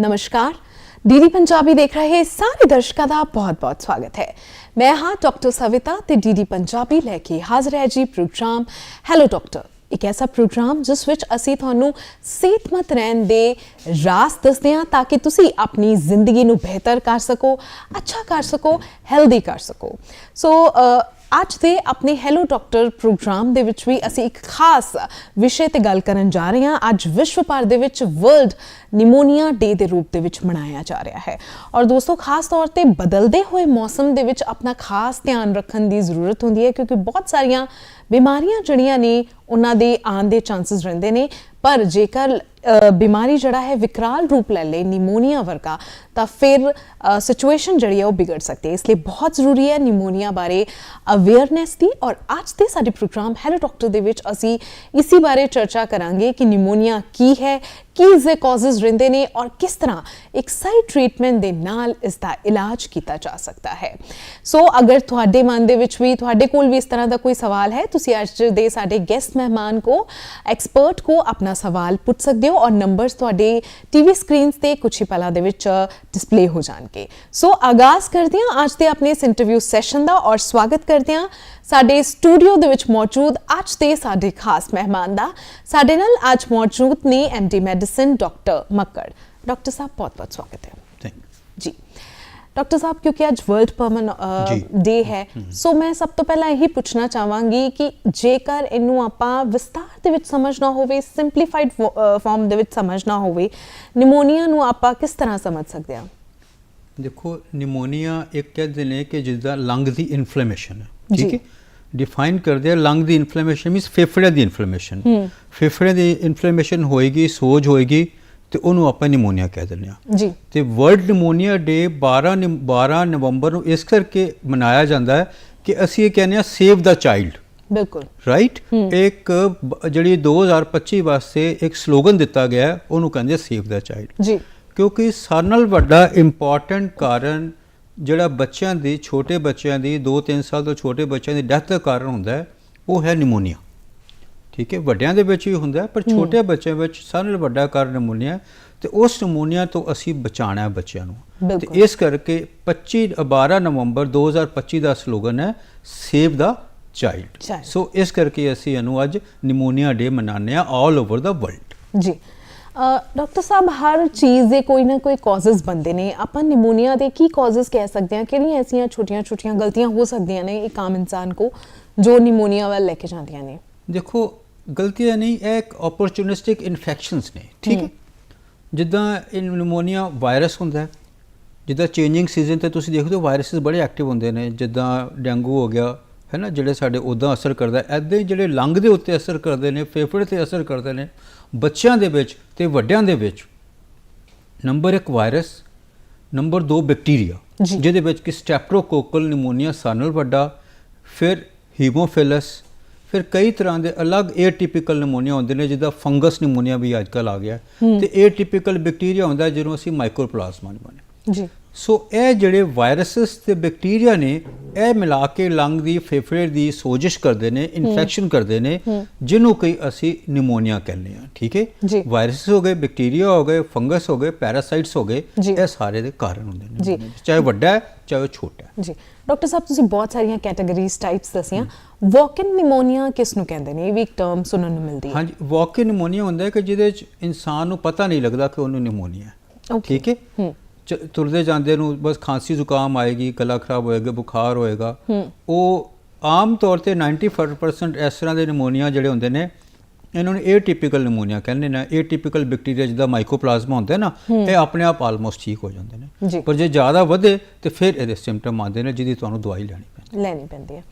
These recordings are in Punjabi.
ਨਮਸਕਾਰ ਡੀਡੀ ਪੰਜਾਬੀ ਦੇਖ ਰਹੇ ਸਾਰੇ ਦਰਸ਼ਕਾਂ ਦਾ ਬਹੁਤ-ਬਹੁਤ ਸਵਾਗਤ ਹੈ ਮੈਂ ਹਾਂ ਡਾਕਟਰ ਸਵਿਤਾ ਤੇ ਡੀਡੀ ਪੰਜਾਬੀ ਲੈ ਕੇ ਹਾਜ਼ਰ ਹੈ ਜੀ ਪ੍ਰੋਗਰਾਮ ਹੈਲੋ ਡਾਕਟਰ ਇੱਕ ਐਸਾ ਪ੍ਰੋਗਰਾਮ ਜਿਸ ਵਿੱਚ ਅਸੀਂ ਤੁਹਾਨੂੰ ਸਿਹਤਮੰਦ ਰਹਿਣ ਦੇ ਰਾਸ ਦੱਸਦੇ ਹਾਂ ਤਾਂ ਕਿ ਤੁਸੀਂ ਆਪਣੀ ਜ਼ਿੰਦਗੀ ਨੂੰ ਬਿਹਤਰ ਕਰ ਸਕੋ ਅੱਛਾ ਕਰ ਸਕੋ ਹੈਲਦੀ ਕਰ ਸਕੋ ਸੋ ਅੱਜ ਦੇ ਆਪਣੇ ਹੈਲੋ ਡਾਕਟਰ ਪ੍ਰੋਗਰਾਮ ਦੇ ਵਿੱਚ ਵੀ ਅਸੀਂ ਇੱਕ ਖਾਸ ਵਿਸ਼ੇ ਤੇ ਗੱਲ ਕਰਨ ਜਾ ਰਹੇ ਹਾਂ। ਅੱਜ ਵਿਸ਼ਵ ਭਰ ਦੇ ਵਿੱਚ ਵਰਲਡ ਨਿਮੋਨੀਆ ਡੇ ਦੇ ਰੂਪ ਦੇ ਵਿੱਚ ਮਨਾਇਆ ਜਾ ਰਿਹਾ ਹੈ। ਔਰ ਦੋਸਤੋ, ਖਾਸ ਤੌਰ ਤੇ ਬਦਲਦੇ ਹੋਏ ਮੌਸਮ ਦੇ ਵਿੱਚ ਆਪਣਾ ਖਾਸ ਧਿਆਨ ਰੱਖਣ ਦੀ ਜ਼ਰੂਰਤ ਹੁੰਦੀ ਹੈ ਕਿਉਂਕਿ ਬਹੁਤ ਸਾਰੀਆਂ ਬਿਮਾਰੀਆਂ ਜਿਹੜੀਆਂ ਨੇ, ਉਹਨਾਂ ਦੇ ਆਉਣ ਦੇ ਚਾਂਸਸ ਰਹਿੰਦੇ ਨੇ। ਪਰ ਜੇਕਰ ਬਿਮਾਰੀ ਜਿਹੜਾ ਹੈ ਵਿਕਰਾਲ ਰੂਪ ਲੈ ਲੇ ਨਿਮੋਨੀਆ ਵਰਗਾ ਤਾਂ ਫਿਰ ਸਿਚੁਏਸ਼ਨ ਜਿਹੜੀ ਹੈ ਉਹ ਵਿਗੜ ਸਕਦੀ ਹੈ ਇਸ ਲਈ ਬਹੁਤ ਜ਼ਰੂਰੀ ਹੈ ਨਿਮੋਨੀਆ ਬਾਰੇ ਅਵੇਅਰਨੈਸ ਦੀ ਔਰ ਅੱਜ ਦੇ ਸਾਡੇ ਪ੍ਰੋਗਰਾਮ ਹੈਲੋ ਡਾਕਟਰ ਦੇ ਵਿੱਚ ਅਸੀਂ ਇਸੇ ਬਾਰੇ ਚਰਚਾ ਕਰਾਂਗੇ ਕਿ ਨਿਮੋਨੀਆ ਕੀ ਹੈ ਕੀ ਇਸ ਦੇ ਕਾਜ਼ਸ ਰਹਿੰਦੇ ਨੇ ਔਰ ਕਿਸ ਤਰ੍ਹਾਂ ਇੱਕ ਸਹੀ ਟ੍ਰੀਟਮੈਂਟ ਦੇ ਨਾਲ ਇਸ ਦਾ ਇਲਾਜ ਕੀਤਾ ਜਾ ਸਕਦਾ ਹੈ ਸੋ ਅਗਰ ਤੁਹਾਡੇ ਮਨ ਦੇ ਵਿੱਚ ਵੀ ਤੁਹਾਡੇ ਕੋਲ ਵੀ ਇਸ ਤਰ੍ਹਾਂ ਦਾ ਕੋਈ ਸਵਾਲ ਹੈ ਤੁਸੀਂ ਅੱਜ ਦੇ ਸਾਡੇ ਗੈਸਟ ਮਹਿਮਾਨ ਕੋ ਐਕਸਪਰਟ ਕੋ ਆਪਣਾ ਸਵਾਲ ਪੁੱਛ ਸਕਦੇ ਹੋ ਔਰ ਨੰਬਰਸ ਤੁਹਾਡੇ ਟੀਵੀ ਸਕਰੀਨਸ ਤੇ ਕੁਝ ਹੀ ਪਲਾਂ ਦੇ ਵਿੱਚ ਡਿਸਪਲੇ ਹੋ ਜਾਣਗੇ। ਸੋ ਆਗਾਜ਼ ਕਰਦੇ ਹਾਂ ਅੱਜ ਦੇ ਆਪਣੇ ਇਸ ਇੰਟਰਵਿਊ ਸੈਸ਼ਨ ਦਾ ਔਰ ਸਵਾਗਤ ਕਰਦੇ ਹਾਂ ਸਾਡੇ ਸਟੂਡੀਓ ਦੇ ਵਿੱਚ ਮੌਜੂਦ ਅੱਜ ਦੇ ਸਾਡੇ ਖਾਸ ਮਹਿਮਾਨ ਦਾ। ਸਾਡੇ ਨਾਲ ਅੱਜ ਮੌਜੂਦ ਨੇ MD medicine doctor Makkar. Doctor ਸਾਹਿਬ ਬਹੁਤ ਬਹੁਤ ਸਵਾਗਤ ਹੈ। ਥੈਂਕ ਜੀ। ਡਾਕਟਰ ਸਾਹਿਬ ਕਿਉਂਕਿ ਅੱਜ ਵਰਲਡ ਪਰਮਨ। ਡੇ ਹੈ ਸੋ ਮੈਂ ਸਭ ਤੋਂ ਪਹਿਲਾਂ ਇਹੀ ਪੁੱਛਣਾ ਚਾਹਾਂਗੀ ਕਿ ਜੇਕਰ ਇਹਨੂੰ ਆਪਾਂ ਵਿਸਤਾਰ ਦੇ ਵਿੱਚ ਸਮਝਣਾ ਹੋਵੇ ਸਿੰਪਲੀਫਾਈਡ ਫਾਰਮ ਦੇ ਵਿੱਚ ਸਮਝਣਾ ਹੋਵੇ ਨਿਮੋਨੀਆ ਨੂੰ ਆਪਾਂ ਕਿਸ ਤਰ੍ਹਾਂ ਸਮਝ ਸਕਦੇ ਹਾਂ ਦੇਖੋ ਨਿਮੋਨੀਆ ਇੱਕ ਕਹਿੰਦੇ ਨੇ ਕਿ ਜਿਸਦਾ ਲੰਗ ਦੀ ਇਨਫਲੇਮੇਸ਼ਨ ਹੈ। ਠੀਕ ਹੈ ਡਿਫਾਈਨ ਕਰਦੇ ਆ ਲੰਗ ਦੀ ਇਨਫਲੇਮੇਸ਼ਨ ਮੀਨਸ ਫੇਫੜੇ ਦੀ ਇਨਫਲੇਮੇਸ਼ਨ ਫੇਫੜੇ ਦੀ ਇਨਫਲੇਮੇਸ਼ਨ ਹੋਏਗੀ ਸੋਜ ਹੋਏਗੀ ਤੇ ਉਹਨੂੰ ਆਪਾਂ ਨਿਮੋਨੀਆ ਕਹਿ ਦਿੰਦੇ ਆ ਜੀ। ਤੇ ਵਰਲਡ ਨਿਮੋਨੀਆ ਡੇ 12 ਨਿਮ- 12 ਨਵੰਬਰ ਨੂੰ ਇਸ ਕਰਕੇ ਮਨਾਇਆ ਜਾਂਦਾ ਹੈ ਕਿ ਅਸੀਂ ਇਹ ਕਹਿੰਦੇ ਆ ਸੇਵ ਦਾ ਚਾਈਲਡ। ਬਿਲਕੁਲ। ਰਾਈਟ ਇੱਕ ਜਿਹੜੀ 2025 ਵਾਸਤੇ ਇੱਕ ਸਲੋਗਨ ਦਿੱਤਾ ਗਿਆ ਉਹਨੂੰ ਕਹਿੰਦੇ ਸੇਵ ਦਾ ਚਾਈਲਡ। ਜੀ। ਕਿਉਂਕਿ ਸਾਰਿਆਂ ਨਾਲ ਵੱਡਾ ਇੰਪੋਰਟੈਂਟ ਕਾਰਨ ਜਿਹੜਾ ਬੱਚਿਆਂ ਦੀ ਛੋਟੇ ਬੱਚਿਆਂ ਦੀ 2-3 ਸਾਲ ਤੋਂ ਛੋਟੇ ਬੱਚਿਆਂ ਦੀ ਡੈਥ ਦਾ ਕਾਰਨ ਹੁੰਦਾ ਹੈ ਉਹ ਹੈ ਨਿਮੋਨੀਆ। ਠੀਕ ਹੈ ਵੱਡਿਆਂ ਦੇ ਵਿੱਚ ਵੀ ਹੁੰਦਾ ਪਰ ਛੋਟੇ ਬੱਚਿਆਂ ਵਿੱਚ ਸਾਰਿਆਂ ਨਾਲੋਂ ਵੱਡਾ ਕਾਰਨ ਨਿਮੋਨੀਆ ਤੇ ਉਸ ਨਿਮੋਨੀਆ ਤੋਂ ਅਸੀਂ ਬਚਾਉਣਾ ਹੈ ਬੱਚਿਆਂ ਨੂੰ। ਤੇ। ਇਸ ਕਰਕੇ 25 12 ਨਵੰਬਰ 2025 ਦਾ ਸਲੋਗਨ ਹੈ ਸੇਵ ਦਾ ਚਾਈਲਡ। ਸੋ ਇਸ ਕਰਕੇ ਅਸੀਂ ਇਹਨੂੰ ਅੱਜ ਨਿਮੋਨੀਆ ਡੇ ਮਨਾਉਂਦੇ ਆ ਆਲ ਓਵਰ ਦਾ ਵਰਲਡ ਜੀ। ਡਾਕਟਰ ਸਾਹਿਬ ਹਰ ਚੀਜ਼ ਦੇ ਕੋਈ ਨਾ ਕੋਈ ਕਾਜ਼ਸ ਬੰਦੇ ਨੇ। ਆਪਾਂ ਨਿਮੋਨੀਆ ਦੇ ਕੀ ਕਾਜ਼ਸ ਕਹਿ ਸਕਦੇ ਹਾਂ? ਕਿਹੜੀਆਂ ਐਸੀਆਂ ਛੋਟੀਆਂ-ਛੋਟੀਆਂ ਗਲਤੀਆਂ ਹੋ ਸਕਦੀਆਂ ਨੇ ਇੱਕ ਆਮ ਇਨਸਾਨ ਕੋ ਜੋ ਨਿਮੋਨੀਆ ਵੱਲ ਲੈ ਕੇ ਜਾਂਦੀਆਂ ਨੇ? ਦੇਖੋ ਗਲਤੀਆਂ ਨਹੀਂ ਇਹ ਇੱਕ ਓਪਰਚੁਨਿਸਟਿਕ ਇਨਫੈਕਸ਼ਨਸ ਨੇ ਠੀਕ ਹੈ ਜਿੱਦਾਂ ਇਹ ਨਿਮੋਨੀਆ ਵਾਇਰਸ ਹੁੰਦਾ ਹੈ ਜਿੱਦਾਂ ਚੇਂਜਿੰਗ ਸੀਜ਼ਨ ਤੇ ਤੁਸੀਂ ਦੇਖਦੇ ਹੋ ਵਾਇਰਸਸ ਬੜੇ ਐਕਟਿਵ ਹੁੰਦੇ ਨੇ ਜਿੱਦਾਂ ਡੇਂਗੂ ਹੋ ਗਿਆ ਹੈ ਨਾ ਜਿਹੜੇ ਸਾਡੇ ਉਦਾਂ ਅਸਰ ਕਰਦਾ ਐਦਾਂ ਹੀ ਜਿਹੜੇ ਲੰਗ ਦੇ ਉੱਤੇ ਅਸਰ ਕਰਦੇ ਨੇ ਫੇਫੜੇ ਤੇ ਅਸਰ ਕਰਦੇ ਨੇ ਬੱਚਿਆਂ ਦੇ ਵਿੱਚ ਤੇ ਵੱਡਿਆਂ ਦੇ ਵਿੱਚ ਨੰਬਰ 1 ਵਾਇਰਸ ਨੰਬਰ 2 ਬੈਕਟੀਰੀਆ। ਜਿਹਦੇ ਵਿੱਚ ਕਿ ਸਟੈਪਟੋਕੋਕਲ ਨਿਮੋਨੀਆ ਸਾਰਿਆਂ ਨਾਲੋਂ ਵੱਡਾ ਫਿਰ ਹੀਮੋਫਿਲਸ ਫਿਰ ਕਈ ਤਰ੍ਹਾਂ ਦੇ ਅਲੱਗ ਏਟਿਪੀਕਲ ਨਿਮੋਨੀਆ ਹੁੰਦੇ ਨੇ ਜਿੱਦਾਂ ਫੰਗਸ ਨਿਮੋਨੀਆ ਵੀ ਅੱਜਕੱਲ ਆ ਗਿਆ ਤੇ ਏਟਿਪੀਕਲ ਬੈਕਟੀਰੀਆ ਹੁੰਦਾ ਜਿਹਨੂੰ ਅਸੀਂ ਮਾਈਕਰੋਪਲਾਜ਼ਮਾ ਨਿਮੋਨੀਆ ਜੀ। ਸੋ ਇਹ ਜਿਹੜੇ ਵਾਇਰਸਸ ਤੇ ਬੈਕਟੀਰੀਆ ਨੇ ਇਹ ਮਿਲਾ ਕੇ ਲੰਗ ਦੀ ਫੇਫੜੇ ਦੀ ਸੋਜਿਸ਼ ਕਰਦੇ ਨੇ ਇਨਫੈਕਸ਼ਨ ਕਰਦੇ ਨੇ ਜਿਹਨੂੰ ਕਈ ਅਸੀਂ ਨਿਮੋਨੀਆ ਕਹਿੰਦੇ ਆ ਠੀਕ ਹੈ। ਵਾਇਰਸਸ ਹੋ ਗਏ ਬੈਕਟੀਰੀਆ ਹੋ ਗਏ ਫੰਗਸ ਹੋ ਗਏ ਪੈਰਾਸਾਈਟਸ ਹੋ ਗਏ। ਇਹ ਸਾਰੇ ਦੇ ਕਾਰਨ ਹੁੰਦੇ ਨੇ। ਚਾਹੇ ਵੱਡਾ ਹੈ ਚਾਹੇ ਛੋਟਾ ਹੈ। ਜੀ। ਡਾਕਟਰ ਸਾਹਿਬ ਤੁਸੀਂ ਬਹੁਤ ਸਾਰੀਆਂ ਕੈਟਾਗਰੀਜ਼ ਟਾਈਪਸ ਦੱਸੀਆਂ। ਵਾਕ-ਇਨ ਨਿਮੋਨੀਆ ਕਿਸ ਨੂੰ ਕਹਿੰਦੇ ਨੇ? ਇਹ ਵੀ ਇੱਕ ਟਰਮ ਸੁਣਨ ਨੂੰ ਮਿਲਦੀ ਹੈ। ਹਾਂਜੀ ਵਾਕ ਨਿਮੋਨੀਆ ਹੁੰਦਾ ਹੈ ਕਿ ਜਿਹਦੇ ਵਿੱਚ ਇਨਸਾਨ ਨੂੰ ਪਤਾ ਨਹੀਂ ਲੱਗਦਾ ਕਿ ਉਹਨੂੰ ਨਿਮੋਨੀਆ ਹੈ. ਠੀਕ ਹੈ। ਤੁਰਦੇ ਜਾਂਦੇ ਨੂੰ ਬਸ ਖਾਂਸੀ ਜ਼ੁਕਾਮ ਆਏਗੀ ਗਲਾ ਖਰਾਬ ਹੋਏਗਾ ਬੁਖਾਰ ਹੋਏਗਾ। ਉਹ ਆਮ ਤੌਰ ਤੇ 95% ਇਸ ਤਰ੍ਹਾਂ ਦੇ ਨਿਮੋਨੀਆ ਜਿਹੜੇ ਹੁੰਦੇ ਨੇ ਇਹਨਾਂ ਨੂੰ ਏਟਿਪੀਕਲ ਨਿਮੋਨੀਆ ਕਹਿੰਦੇ ਨੇ। ਏਟਿਪੀਕਲ ਬੈਕਟੀਰੀਆ ਜਿਹਦਾ ਮਾਈਕੋਪਲਾਜ਼ਮਾ ਹੁੰਦਾ ਹੈ। ਨਾ ਇਹ ਆਪਣੇ ਆਪ ਆਲਮੋਸਟ ਠੀਕ ਹੋ ਜਾਂਦੇ। ਨੇ। ਪਰ ਜੇ ਜ਼ਿਆਦਾ ਵਧੇ ਤੇ ਫਿਰ ਇਹਦੇ ਸਿੰਪਟਮ ਆਉਂਦੇ ਨੇ ਜਿਹਦੀ ਤੁਹਾਨੂੰ ਦਵਾਈ ਲੈਣੀ ਪੈਂਦੀ ਲੈਣੀ ਪੈਂਦੀ ਹੈ।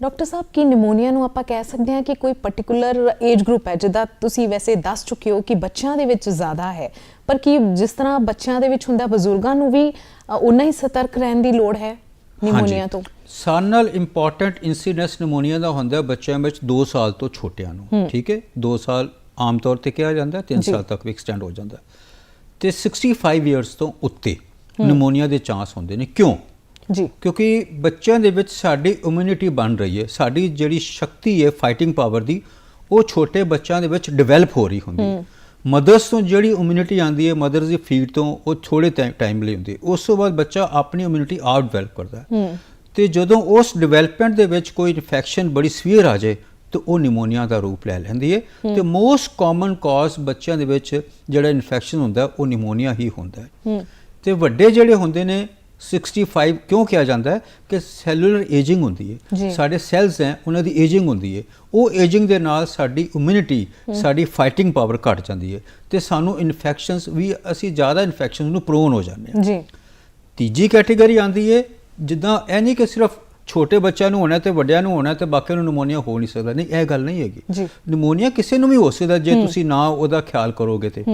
ਡਾਕਟਰ ਸਾਹਿਬ ਕੀ ਨਿਮੋਨੀਆ ਨੂੰ ਆਪਾਂ ਕਹਿ ਸਕਦੇ ਹਾਂ ਕਿ ਕੋਈ ਪਾਰਟਿਕੂਲਰ ਏਜ ਗਰੁੱਪ ਹੈ ਜਿੱਦਾਂ ਤੁਸੀਂ ਵੈਸੇ ਦੱਸ ਚੁੱਕੇ ਹੋ ਕਿ ਬੱਚਿਆਂ ਦੇ ਵਿੱਚ ਜ਼ਿਆਦਾ ਹੈ ਪਰ ਕੀ ਜਿਸ ਤਰ੍ਹਾਂ ਬੱਚਿਆਂ ਦੇ ਵਿੱਚ ਹੁੰਦਾ ਬਜ਼ੁਰਗਾਂ ਨੂੰ ਵੀ ਉਨਾ ਹੀ ਸਤਰਕ ਰਹਿਣ ਦੀ ਲੋੜ ਹੈ ਨਿਮੋਨੀਆ। ਤੋਂ ਸਾਰਿਆਂ ਨਾਲ ਇੰਪੋਰਟੈਂਟ ਇਨਸੀਡੈਂਸ ਨਿਮੋਨੀਆ ਦਾ ਹੁੰਦਾ ਬੱਚਿਆਂ ਵਿੱਚ 2 ਸਾਲ ਤੋਂ ਛੋਟਿਆਂ ਨੂੰ ਠੀਕ ਹੈ 2 ਸਾਲ ਆਮ ਤੌਰ ਤੇ ਕਿਹਾ ਜਾਂਦਾ 3 ਜੀ। ਸਾਲ ਤੱਕ ਵੀ ਐਕਸਟੈਂਡ ਹੋ ਜਾਂਦਾ। ਤੇ 65 ਇਅਰਸ ਤੋਂ ਉੱਤੇ ਨਿਮੋਨੀਆ ਦੇ ਚਾਂਸ ਹੁੰਦੇ ਨੇ ਕਿਉਂ ਜੀ। ਕਿਉਂਕਿ ਬੱਚਿਆਂ ਦੇ ਵਿੱਚ ਸਾਡੀ ਇਮਿਊਨਿਟੀ ਬਣ ਰਹੀ ਹੈ। ਸਾਡੀ ਜਿਹੜੀ ਸ਼ਕਤੀ ਹੈ ਫਾਈਟਿੰਗ ਪਾਵਰ ਦੀ ਉਹ ਛੋਟੇ ਬੱਚਿਆਂ ਦੇ ਵਿੱਚ ਡਿਵੈਲਪ ਹੋ ਰਹੀ ਹੁੰਦੀ ਹੈ। ਮਦਰਸ ਤੋਂ ਜਿਹੜੀ ਇਮਿਊਨਿਟੀ ਆਉਂਦੀ ਹੈ ਮਦਰਸ ਦੀ ਫੀਡ ਤੋਂ ਉਹ ਥੋੜੇ ਟਾਈਮ ਲਈ ਹੁੰਦੀ ਹੈ। ਉਸ ਤੋਂ ਬਾਅਦ ਬੱਚਾ ਆਪਣੀ ਇਮਿਊਨਿਟੀ ਆਪ ਡਿਵੈਲਪ ਕਰਦਾ ਹੈ। ਤੇ ਜਦੋਂ ਉਸ ਡਿਵੈਲਪਮੈਂਟ ਦੇ ਵਿੱਚ ਕੋਈ ਇਨਫੈਕਸ਼ਨ ਬੜੀ ਸਵੀਅਰ ਆ ਜਾਏ ਤਾਂ ਉਹ ਨਿਮੋਨੀਆ ਦਾ ਰੂਪ ਲੈ ਲੈਂਦੀ ਹੈ। ਤੇ ਮੋਸਟ ਕਾਮਨ ਕਾਜ਼ ਬੱਚਿਆਂ ਦੇ ਵਿੱਚ ਜਿਹੜਾ ਇਨਫੈਕਸ਼ਨ ਹੁੰਦਾ ਉਹ ਨਿਮੋਨੀਆ ਹੀ ਹੁੰਦਾ ਹੈ। ਤੇ ਵੱਡੇ ਜਿਹੜੇ ਹੁੰਦੇ ਨੇ 65 ਕਿਉਂ ਕਿਹਾ ਜਾਂਦਾ ਹੈ? ਕਿ ਸੈਲੂਲਰ ਏਜਿੰਗ ਹੁੰਦੀ। ਹੈ। ਸਾਡੇ ਸੈਲਸ ਹੈ ਉਹਨਾਂ ਦੀ ਏਜਿੰਗ ਹੁੰਦੀ ਹੈ। ਉਹ ਏਜਿੰਗ ਦੇ ਨਾਲ ਸਾਡੀ ਇਮਿਊਨਿਟੀ ਸਾਡੀ ਫਾਈਟਿੰਗ ਪਾਵਰ ਘਟ ਜਾਂਦੀ ਹੈ ਤੇ ਸਾਨੂੰ ਇਨਫੈਕਸ਼ਨਸ ਵੀ ਅਸੀਂ ਜ਼ਿਆਦਾ ਇਨਫੈਕਸ਼ਨਸ ਨੂੰ ਪ੍ਰੋਨ ਹੋ ਜਾਂਦੇ ਹਾਂ। ਜੀ। ਤੀਜੀ ਕੈਟਾਗਰੀ ਆਂਦੀ ਹੈ ਜਿੱਦਾਂ ਇਹ ਨਹੀਂ ਕਿ ਸਿਰਫ ਛੋਟੇ ਬੱਚਿਆਂ ਨੂੰ ਹੋਣਾ ਤੇ ਵੱਡਿਆਂ ਨੂੰ ਹੋਣਾ ਤੇ ਬਾਕੀਆਂ ਨੂੰ ਨਿਮੋਨੀਆ ਹੋ ਨਹੀਂ ਸਕਦਾ। ਨਹੀਂ ਇਹ ਗੱਲ ਨਹੀਂ ਹੈਗੀ। ਨਿਮੋਨੀਆ ਕਿਸੇ ਨੂੰ ਵੀ ਹੋ ਸਕਦਾ ਜੇ ਤੁਸੀਂ ਨਾ ਉਹਦਾ ਖਿਆਲ ਕਰੋਗੇ ਤੇ।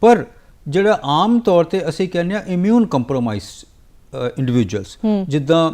ਪਰ ਜਿਹੜਾ ਆਮ ਤੌਰ ਤੇ ਅਸੀਂ ਕਹਿੰਦੇ ਆ ਇਮਿਊਨ ਕੰਪਰੋਮਾਈਜ਼ ਇੰਡੀਵਿਜੂਅਲਸ ਜਿੱਦਾਂ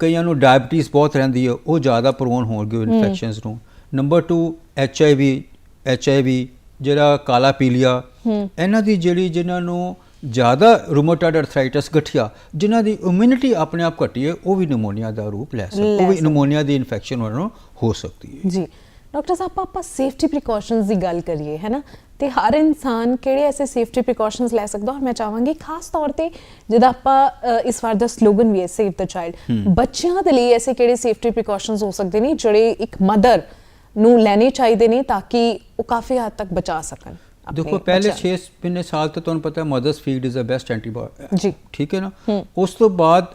ਕਈਆਂ ਨੂੰ ਡਾਇਬੀਟੀਜ਼ ਬਹੁਤ ਰਹਿੰਦੀ ਹੈ ਉਹ ਜ਼ਿਆਦਾ ਪ੍ਰੋਨ ਹੋਣਗੇ ਇਨਫੈਕਸ਼ਨਸ ਨੂੰ। ਨੰਬਰ 2 ਐਚਆਈਵੀ ਐਚਆਈਵੀ ਜਿਹੜਾ ਕਾਲਾ ਪੀਲੀਆ। ਇਹਨਾਂ ਦੀ ਜਿਹੜੀ ਜਿਨ੍ਹਾਂ ਨੂੰ ਜ਼ਿਆਦਾ ਰੂਮੇਟਾਇਡ ਅਰਥਰਾਈਟਸ ਗਠੀਆ ਜਿਨ੍ਹਾਂ ਦੀ ਇਮਿਊਨਿਟੀ ਆਪਣੇ ਆਪ ਘਟੀ ਹੈ ਉਹ ਵੀ ਨਿਮੋਨੀਆ ਦਾ ਰੂਪ ਲੈ ਸਕਦੇ ਉਹ ਵੀ ਨਿਮੋਨੀਆ ਦੀ ਇਨਫੈਕਸ਼ਨ ਉਹਨਾਂ ਨੂੰ ਹੋ ਸਕਦੀ ਹੈ। ਜੀ। ਡਾਕਟਰ ਸਾਹਿਬ ਆਪਾਂ ਸੇਫਟੀ ਪ੍ਰੀਕਾਸ਼ਨਸ ਦੀ ਗੱਲ ਕਰੀਏ ਹੈ ਨਾ? ਤੇ ਹਰ ਇਨਸਾਨ ਕਿਹੜੇ ਐਸੇ ਸੇਫਟੀ ਪ੍ਰੀਕਾਸ਼ਨਸ ਲੈ ਸਕਦਾ? ਔਰ ਮੈਂ ਚਾਹਾਂਗੀ ਖਾਸ ਤੌਰ ਤੇ ਜਿਹਦਾ ਆਪਾਂ ਅ, ਇਸ ਵਾਰ ਦਾ ਸਲੋਗਨ ਵੀ ਹੈ ਸੇਵ ਦ ਚਾਈਲਡ ਬੱਚਿਆਂ ਦੇ ਲਈ ਐਸੇ ਕਿਹੜੇ ਸੇਫਟੀ ਪ੍ਰੀਕਾਸ਼ਨਸ ਹੋ ਸਕਦੇ ਨੇ ਜਿਹੜੇ ਇੱਕ ਮਦਰ ਨੂੰ ਲੈਣੇ ਚਾਹੀਦੇ ਨੇ ਤਾਂ ਕਿ ਉਹ ਕਾਫੀ ਹੱਦ ਤੱਕ ਬਚਾ ਸਕਣ ਦੇਖੋ ਪਹਿਲੇ ਬੱਚਿਆਂ 6 ਮਹੀਨੇ ਸਾਲ ਤੋਂ ਤੁਹਾਨੂੰ ਪਤਾ ਹੈ mother's feed is the best antibiotic ਜੀ। ਠੀਕ ਹੈ ਨਾ? ਉਸ ਤੋਂ ਬਾਅਦ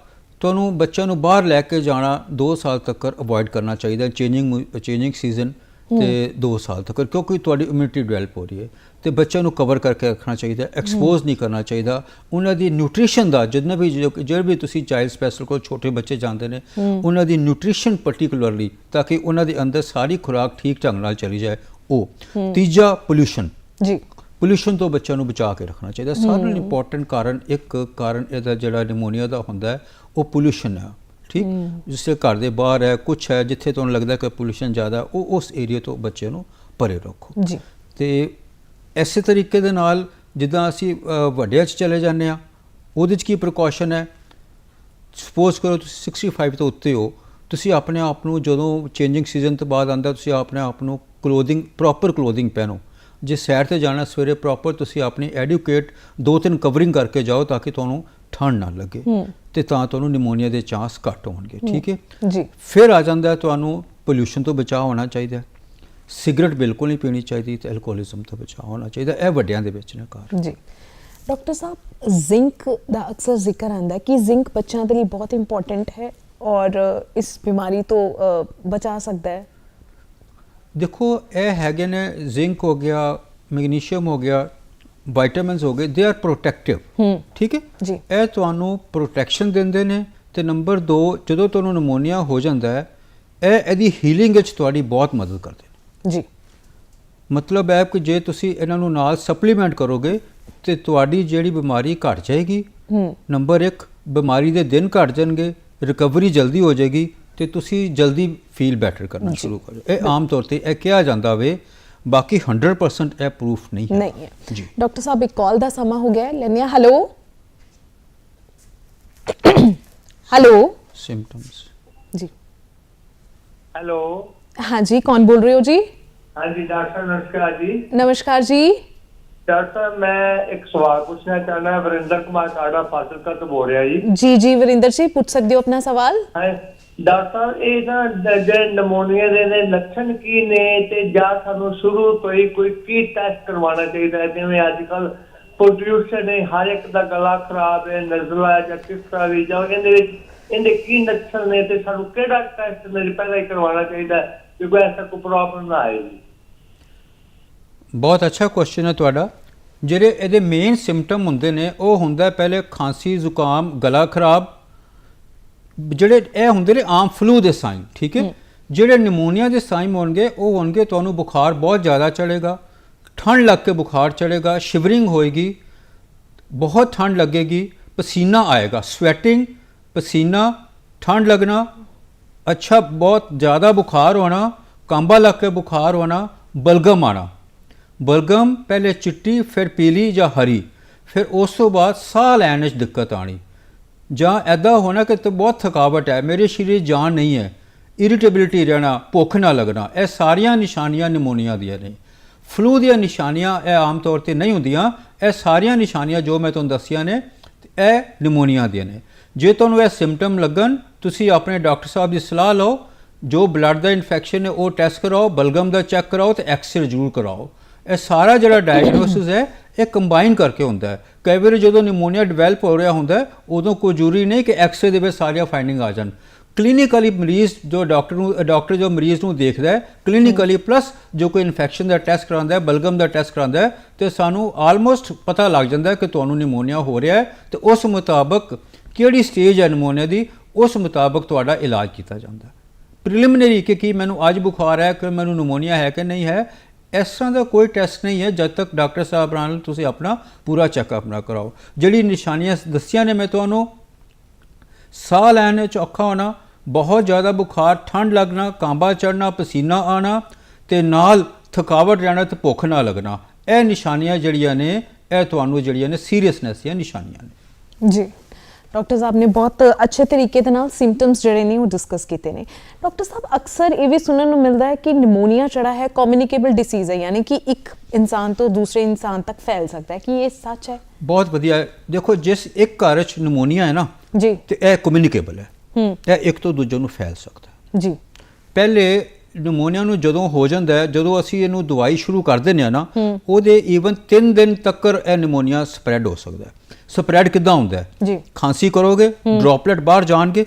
ਤੁਹਾਨੂੰ ਬੱਚਿਆਂ ਨੂੰ ਬਾਹਰ ਲੈ ਕੇ ਜਾਣਾ 2 ਸਾਲ ਤੱਕ ਅਵੋਇਡ ਕਰਨਾ ਚਾਹੀਦਾ ਚੇਂਜਿੰਗ ਚੇਂਜਿੰਗ ਸੀਜ਼ਨ ਤੇ 2 ਸਾਲ ਤੱਕ ਕਿਉਂਕਿ ਤੁਹਾਡੀ ਇਮਿਊਨਿਟੀ ਡਿਵੈਲਪ ਹੋ ਰਹੀ ਹੈ ਤੇ ਬੱਚਿਆਂ ਨੂੰ ਕਵਰ ਕਰਕੇ ਰੱਖਣਾ ਚਾਹੀਦਾ ਐਕਸਪੋਜ਼ ਨਹੀਂ ਕਰਨਾ ਚਾਹੀਦਾ। ਉਹਨਾਂ ਦੀ ਨਿਊਟ੍ਰੀਸ਼ਨ ਦਾ ਜਿੰਨੇ ਵੀ ਜਿਹੜੇ ਵੀ ਤੁਸੀਂ ਚਾਈਲਡ ਸਪੈਸ਼ਲ ਕੋਲ ਛੋਟੇ ਬੱਚੇ ਜਾਂਦੇ ਨੇ ਉਹਨਾਂ ਦੀ ਨਿਊਟ੍ਰੀਸ਼ਨ ਪਾਰਟਿਕੂਲਰਲੀ ਤਾਂ ਕਿ ਉਹਨਾਂ ਦੇ ਅੰਦਰ ਸਾਰੀ ਖੁਰਾਕ ਠੀਕ ਢੰਗ ਨਾਲ ਚਲੀ ਜਾਏ। ਉਹ ਤੀਜਾ ਪੋਲੂਸ਼ਨ ਜੀ। ਪੋਲੂਸ਼ਨ ਤੋਂ ਬੱਚਿਆਂ ਨੂੰ ਬਚਾ ਕੇ ਰੱਖਣਾ ਚਾਹੀਦਾ। ਸਾਰਿਆਂ ਨਾਲੋਂ ਇੰਪੋਰਟੈਂਟ ਕਾਰਨ ਇੱਕ ਕਾਰਨ ਇਹਦਾ ਜਿਹੜਾ ਨਿਮੋਨੀਆ ਦਾ ਹੁੰਦਾ ਹੈ ਉਹ ਪੋਲੂਸ਼ਨ ਹੈ। ਠੀਕ? ਜਿਸੇ ਘਰ ਦੇ ਬਾਹਰ ਹੈ ਕੁਝ ਹੈ ਜਿੱਥੇ ਤੁਹਾਨੂੰ ਲੱਗਦਾ ਕਿ ਪੋਲੂਸ਼ਨ ਜ਼ਿਆਦਾ ਉਹ ਉਸ ਏਰੀਆ ਤੋਂ ਬੱਚੇ ਨੂੰ ਪਰੇ ਰੱਖੋ। ਜੀ। ਤੇ ਐਸੇ ਤਰੀਕੇ ਦੇ ਨਾਲ ਜਿੱਦਾਂ ਅਸੀਂ ਵੱਡਿਆਂ 'ਚ ਚਲੇ ਜਾਂਦੇ ਆ ਉਹਦੇ 'ਚ ਕੀ ਪ੍ਰੀਕਾਸ਼ਨ ਹੈ? ਸਪੋਜ਼ ਕਰੋ ਤੁਸੀਂ 65 ਤੋਂ ਉੱਤੇ ਹੋ ਤੁਸੀਂ ਆਪਣੇ ਆਪ ਨੂੰ ਜਦੋਂ ਚੇਂਜਿੰਗ ਸੀਜ਼ਨ ਤੋਂ ਬਾਅਦ ਆਂਦਾ ਤੁਸੀਂ ਆਪਣੇ ਆਪ ਨੂੰ ਕਲੋਥਿੰਗ ਪ੍ਰੋਪਰ ਕਲੋਥਿੰਗ ਪਹਿਨੋ। ਜੇ ਸੈਰ ਤੇ ਜਾਣਾ ਸਵੇਰੇ ਪ੍ਰੋਪਰ ਤੁਸੀਂ ਆਪਣੀ ਐਡੂਕੇਟ ਦੋ ਤਿੰਨ ਕਵਰਿੰਗ ਕਰਕੇ ਜਾਓ ਤਾਂ ਕਿ ਤੁਹਾਨੂੰ ਠੰਡ ਨਾ ਲੱਗੇ। ਤੇ ਤਾਂ ਤੁਹਾਨੂੰ ਨਿਮੋਨੀਆ ਦੇ ਚਾਂਸ ਘੱਟ ਹੋਣਗੇ ਠੀਕ ਹੈ? ਜੀ। ਫਿਰ ਆ ਜਾਂਦਾ ਤੁਹਾਨੂੰ ਪੋਲੂਸ਼ਨ ਤੋਂ ਬਚਾਅ ਹੋਣਾ ਚਾਹੀਦਾ। ਸਿਗਰਟ ਬਿਲਕੁਲ ਨਹੀਂ ਪੀਣੀ ਚਾਹੀਦੀ ਤੇ ਐਲਕੋਹਲਿਜ਼ਮ ਤੋਂ ਬਚਾਅ ਹੋਣਾ ਚਾਹੀਦਾ ਇਹ ਵੱਡਿਆਂ ਦੇ ਵਿੱਚ ਨੇ ਕਾਰਨ। ਜੀ। ਡਾਕਟਰ ਸਾਹਿਬ ਜ਼ਿੰਕ ਦਾ ਅਕਸਰ ਜ਼ਿਕਰ ਆਂਦਾ ਕਿ ਜ਼ਿੰਕ ਬੱਚਿਆਂ ਦੇ ਲਈ ਬਹੁਤ ਇੰਪੋਰਟੈਂਟ ਹੈ ਔਰ ਇਸ ਬਿਮਾਰੀ ਤੋਂ ਬਚਾ ਸਕਦਾ ਹੈ। ਦੇਖੋ ਇਹ ਹੈਗੇ ਨੇ ਜ਼ਿੰਕ ਹੋ ਗਿਆ ਮੈਗਨੀਸ਼ੀਅਮ ਹੋ ਗਿਆ ਵਿਟਾਮਿਨਸ ਹੋ ਗਏ ਦੇ ਆਰ ਪ੍ਰੋਟੈਕਟਿਵ ਹੂੰ। ਠੀਕ ਹੈ? ਜੀ। ਇਹ ਤੁਹਾਨੂੰ ਪ੍ਰੋਟੈਕਸ਼ਨ ਦਿੰਦੇ ਨੇ ਤੇ ਨੰਬਰ 2 ਜਦੋਂ ਤੁਹਾਨੂੰ ਨਮੋਨੀਆ ਹੋ ਜਾਂਦਾ ਹੈ ਇਹ ਇਹਦੀ ਹੀਲਿੰਗ ਵਿੱਚ ਤੁਹਾਡੀ ਬਹੁਤ ਮਦਦ ਕਰਦੇ ਨੇ। ਜੀ। ਮਤਲਬ ਹੈ ਕਿ ਜੇ ਤੁਸੀਂ ਇਹਨਾਂ ਨੂੰ ਨਾਲ ਸਪਲੀਮੈਂਟ ਕਰੋਗੇ ਤੇ ਤੁਹਾਡੀ ਜਿਹੜੀ ਬਿਮਾਰੀ ਘਟ ਜਾਏਗੀ। ਹੂੰ। ਨੰਬਰ 1 ਬਿਮਾਰੀ ਦੇ ਦਿਨ ਘਟ ਜਾਣਗੇ ਰਿਕਵਰੀ ਜਲਦੀ ਹੋ ਜਾਏਗੀ ਤੇ ਤੁਸੀਂ ਜਲਦੀ ਫੀਲ ਬੈਟਰ ਕਰਨਾ ਸ਼ੁਰੂ ਕਰੋ ਇਹ ਆਮ ਤੌਰ ਤੇ ਇਹ ਕਿਹਾ ਜਾਂਦਾ ਵੇ बाकी 100 परसेंट यह प्रूफ नहीं है। नहीं है। जी। डॉक्टर साहब एक कॉल का समा हो गया है। लेनिया हेलो। हेलो। सिम्टम्स जी। हेलो। हाँ जी कौन बोल रहे हो जी? हाँ जी डॉक्टर नमस्कार जी। नमस्कार जी। डॉक्टर मैं एक सवाल पूछना चाहना है वरिंदर कुमार काड़ा फासिल का तो बोल रहा जी। जी जी वरिंदर जी पूछ सकते हो अपना सवाल? हाँ ਡਾਕਟਰ ਇਹ ਨਾ ਜਿਹੜੇ ਨਮੂਨੀਆ ਦੇ ਨੇ, ਲੱਛਣ ਕੀ ਨੇ ਤੇ ਜਾਂ ਸਾਨੂੰ ਸ਼ੁਰੂ ਤੋਂ ਹੀ ਕੋਈ ਕੀ ਟੈਸਟ ਕਰਵਾਉਣਾ ਚਾਹੀਦਾ ਹੈ? ਜਿਵੇਂ ਅੱਜ ਕੱਲ ਪ੍ਰੋਡਿਊਸਰ ਨੇ, ਹਰ ਇੱਕ ਦਾ ਗਲਾ ਖਰਾਬ ਹੈ, ਨਜ਼ਲਾ ਜਾਂ ਕਿਸ ਤਰ੍ਹਾਂ ਵੀ, ਜਾਂ ਇਹਦੇ ਵਿੱਚ, ਇਹਦੇ ਕੀ ਲੱਛਣ ਨੇ ਤੇ ਸਾਨੂੰ ਕਿਹੜਾ ਟੈਸਟ ਮੇਰੇ ਪਹਿਲਾਂ ਹੀ ਕਰਵਾਉਣਾ ਚਾਹੀਦਾ ਹੈ ਐਸਾ ਕੋਈ ਪ੍ਰੋਬਲਮ ਨਾ ਆਏ ਬਹੁਤ ਅੱਛਾ ਕੁਐਸਚਨ ਹੈ ਤੁਹਾਡਾ। ਜਿਹੜੇ ਇਹਦੇ ਮੇਨ ਸਿੰਪਟਮ ਹੁੰਦੇ ਨੇ, ਉਹ ਹੁੰਦਾ ਪਹਿਲੇ ਖਾਂਸੀ, ਜ਼ੁਕਾਮ, ਗਲਾ ਖਰਾਬ ਜਿਹੜੇ ਇਹ ਹੁੰਦੇ ਨੇ ਆਮ ਫਲੂ ਦੇ ਸਾਈਨ ਠੀਕ ਹੈ? ਜਿਹੜੇ ਨਿਮੋਨੀਆ ਦੇ ਸਾਈਨ ਹੋਣਗੇ ਉਹ ਹੋਣਗੇ ਤੁਹਾਨੂੰ ਬੁਖਾਰ ਬਹੁਤ ਜ਼ਿਆਦਾ ਚੜੇਗਾ ਠੰਡ ਲੱਗ ਕੇ ਬੁਖਾਰ ਚੜੇਗਾ ਸ਼ਿਵਰਿੰਗ ਹੋਏਗੀ ਬਹੁਤ ਠੰਡ ਲੱਗੇਗੀ ਪਸੀਨਾ ਆਏਗਾ ਸਵੈਟਿੰਗ ਪਸੀਨਾ ਠੰਡ ਲੱਗਣਾ ਅੱਛਾ ਬਹੁਤ ਜ਼ਿਆਦਾ ਬੁਖਾਰ ਹੋਣਾ ਕਾਂਬਾ ਲੱਗ ਕੇ ਬੁਖਾਰ ਹੋਣਾ ਬਲਗਮ ਆਣਾ। ਬਲਗਮ ਪਹਿਲੇ ਚਿੱਟੀ ਫਿਰ ਪੀਲੀ ਜਾਂ ਹਰੀ ਫਿਰ ਉਸ ਤੋਂ ਬਾਅਦ ਸਾਹ ਲੈਣ ਵਿੱਚ ਦਿੱਕਤ ਆਣੀ। ਜਾਂ ਐਦਾਂ ਹੋਣਾ ਕਿ ਤੇ ਬਹੁਤ ਥਕਾਵਟ ਹੈ, ਮੇਰੇ ਸਰੀਰ ਜਾਨ ਨਹੀਂ ਹੈ ਇਰੀਟੇਬਿਲਿਟੀ ਰਹਿਣਾ, ਭੁੱਖ ਨਾ ਲੱਗਣਾ, ਇਹ ਸਾਰੀਆਂ ਨਿਸ਼ਾਨੀਆਂ ਨਿਮੋਨੀਆ ਦੀਆਂ ਨੇ। ਫਲੂ ਦੀਆਂ ਨਿਸ਼ਾਨੀਆਂ ਇਹ ਆਮ ਤੌਰ ਤੇ ਨਹੀਂ ਹੁੰਦੀਆਂ, ਇਹ ਸਾਰੀਆਂ ਨਿਸ਼ਾਨੀਆਂ ਜੋ ਮੈਂ ਤੁਹਾਨੂੰ ਦੱਸੀਆਂ ਨੇ, ਇਹ ਨਿਮੋਨੀਆ ਦੀਆਂ ਨੇ। ਜੇ ਤੁਹਾਨੂੰ ਇਹ ਸਿੰਪਟਮ ਲੱਗਣ, ਤੁਸੀਂ ਆਪਣੇ ਡਾਕਟਰ ਸਾਹਿਬ ਦੀ ਸਲਾਹ ਲਓ, ਜੋ ਬਲੱਡ ਦਾ ਇਨਫੈਕਸ਼ਨ ਹੈ ਉਹ ਟੈਸਟ ਕਰਾਓ, ਬਲਗਮ ਦਾ ਚੈੱਕ ਕਰਾਓ ਤੇ ਐਕਸਰੇ ਜ਼ਰੂਰ ਕਰਾਓ। ਇਹ ਸਾਰਾ ਜਿਹੜਾ ਡਾਇਗਨੋਸਿਸ ਹੈ ਇਹ ਕੰਬਾਈਨ ਕਰਕੇ ਹੁੰਦਾ ਹੈ। ਕਈ ਵਾਰੀ ਜਦੋਂ ਨਿਮੋਨੀਆ ਡਿਵੈਲਪ ਹੋ ਰਿਹਾ ਹੁੰਦਾ ਉਦੋਂ ਕੋਈ ਜ਼ਰੂਰੀ ਨਹੀਂ ਕਿ ਐਕਸਰੇ ਦੇ ਵਿੱਚ ਸਾਰੀਆਂ ਫਾਈਂਡਿੰਗ ਆ ਜਾਣ। ਕਲੀਨਿਕਲੀ ਮਰੀਜ਼ ਜੋ ਡਾਕਟਰ ਨੂੰ ਡਾਕਟਰ ਜੋ ਮਰੀਜ਼ ਨੂੰ ਦੇਖਦਾ ਹੈ ਕਲੀਨਿਕਲੀ ਪਲੱਸ ਜੋ ਕੋਈ ਇਨਫੈਕਸ਼ਨ ਦਾ ਟੈਸਟ ਕਰਾਉਂਦਾ ਹੈ ਬਲਗਮ ਦਾ ਟੈਸਟ ਕਰਾਉਂਦਾ ਹੈ ਤੇ ਸਾਨੂੰ ਆਲਮੋਸਟ ਪਤਾ ਲੱਗ ਜਾਂਦਾ ਹੈ ਕਿ ਤੁਹਾਨੂੰ ਨਿਮੋਨੀਆ ਹੋ ਰਿਹਾ ਹੈ ਤੇ ਉਸ ਮੁਤਾਬਕ ਕਿਹੜੀ ਸਟੇਜ ਹੈ ਨਿਮੋਨੀਆ ਦੀ ਉਸ ਮੁਤਾਬਕ ਤੁਹਾਡਾ ਇਲਾਜ ਕੀਤਾ ਜਾਂਦਾ ਹੈ। ਪ੍ਰੀਲਿਮਿਨਰੀ ਕਿ ਕੀ ਮੈਨੂੰ ਅੱਜ ਬੁਖਾਰ ਹੈ ਕਿ ਮੈਨੂੰ ਨਿਮੋਨੀਆ ਹੈ ਕਿ ਨਹੀਂ ਹੈ ਇਸ ਤਰ੍ਹਾਂ ਦਾ ਕੋਈ ਟੈਸਟ ਨਹੀਂ ਹੈ, ਜਦ ਤੱਕ ਡਾਕਟਰ ਸਾਹਿਬ ਨਾਲ ਤੁਸੀਂ ਆਪਣਾ ਪੂਰਾ ਚੈੱਕਅਪ ਨਾ ਕਰਾਓ। ਜਿਹੜੀ ਨਿਸ਼ਾਨੀਆਂ ਦੱਸੀਆਂ ਨੇ ਮੈਂ ਤੁਹਾਨੂੰ, ਸਾਹ ਲੈਣ ਵਿੱਚ ਔਖਾ ਹੋਣਾ, ਬਹੁਤ ਜ਼ਿਆਦਾ ਬੁਖਾਰ, ਠੰਡ ਲੱਗਣਾ, ਕਾਂਬਾ ਚੜਨਾ ਪਸੀਨਾ ਆਣਾ ਤੇ ਨਾਲ ਥਕਾਵਟ ਰਹਿਣਾ ਤੇ ਭੁੱਖ ਨਾ ਲੱਗਣਾ। ਇਹ ਨਿਸ਼ਾਨੀਆਂ ਜਿਹੜੀਆਂ ਨੇ, ਇਹ ਤੁਹਾਨੂੰ ਜਿਹੜੀਆਂ ਨੇ ਸੀਰੀਅਸਨੈਸ ਦੀਆਂ ਨਿਸ਼ਾਨੀਆਂ ਨੇ। ਜੀ। ਡਾਕਟਰ ਸਾਹਿਬ ਨੇ ਬਹੁਤ ਅੱਛੇ ਤਰੀਕੇ ਦੇ ਨਾਲ ਸਿੰਪਟਮਸ ਜਿਹੜੇ ਨੇ ਉਹ ਡਿਸਕਸ ਕੀਤੇ ਨੇ। ਡਾਕਟਰ ਸਾਹਿਬ ਅਕਸਰ ਇਹ ਵੀ ਸੁਣਨ ਨੂੰ ਮਿਲਦਾ ਹੈ ਕਿ ਨਿਮੋਨੀਆ ਜਿਹੜਾ ਹੈ ਕਮਿਊਨੀਕੇਬਲ ਡਿਸੀਜ਼ ਹੈ ਯਾਨੀ ਕਿ ਇੱਕ ਇਨਸਾਨ ਤੋਂ ਦੂਸਰੇ ਇਨਸਾਨ ਤੱਕ ਫੈਲ ਸਕਦਾ ਹੈ। ਕੀ ਇਹ ਸੱਚ ਹੈ? ਬਹੁਤ ਵਧੀਆ। ਦੇਖੋ ਜਿਸ ਇੱਕ ਘਰ 'ਚ ਨਿਮੋਨੀਆ ਹੈ ਨਾ ਜੀ। ਤੇ ਇਹ ਕਮਿਊਨੀਕੇਬਲ ਹੈ। ਹੂੰ। ਇਹ ਇੱਕ ਤੋਂ ਦੂਜੇ ਨੂੰ ਫੈਲ ਸਕਦਾ ਜੀ। ਪਹਿਲੇ ਨਿਮੋਨੀਆ ਨੂੰ ਜਦੋਂ ਹੋ ਜਾਂਦਾ ਹੈ ਜਦੋਂ ਅਸੀਂ ਇਹਨੂੰ ਦਵਾਈ ਸ਼ੁਰੂ ਕਰ ਦਿੰਦੇ ਆ ਨਾ ਉਹਦੇ ਈਵਨ 3 ਦਿਨ ਤੱਕ ਇਹ ਨਿਮੋਨੀਆ ਸਪਰੈਡ ਹੋ ਸਕਦਾ ਹੈ। ਸਪਰੈਡ ਕਿੱਦਾਂ ਹੁੰਦਾ ਹੈ? ਜੀ। ਖਾਂਸੀ ਕਰੋਗੇ ਡ੍ਰੌਪਲੇਟ ਬਾਹਰ ਜਾਣਗੇ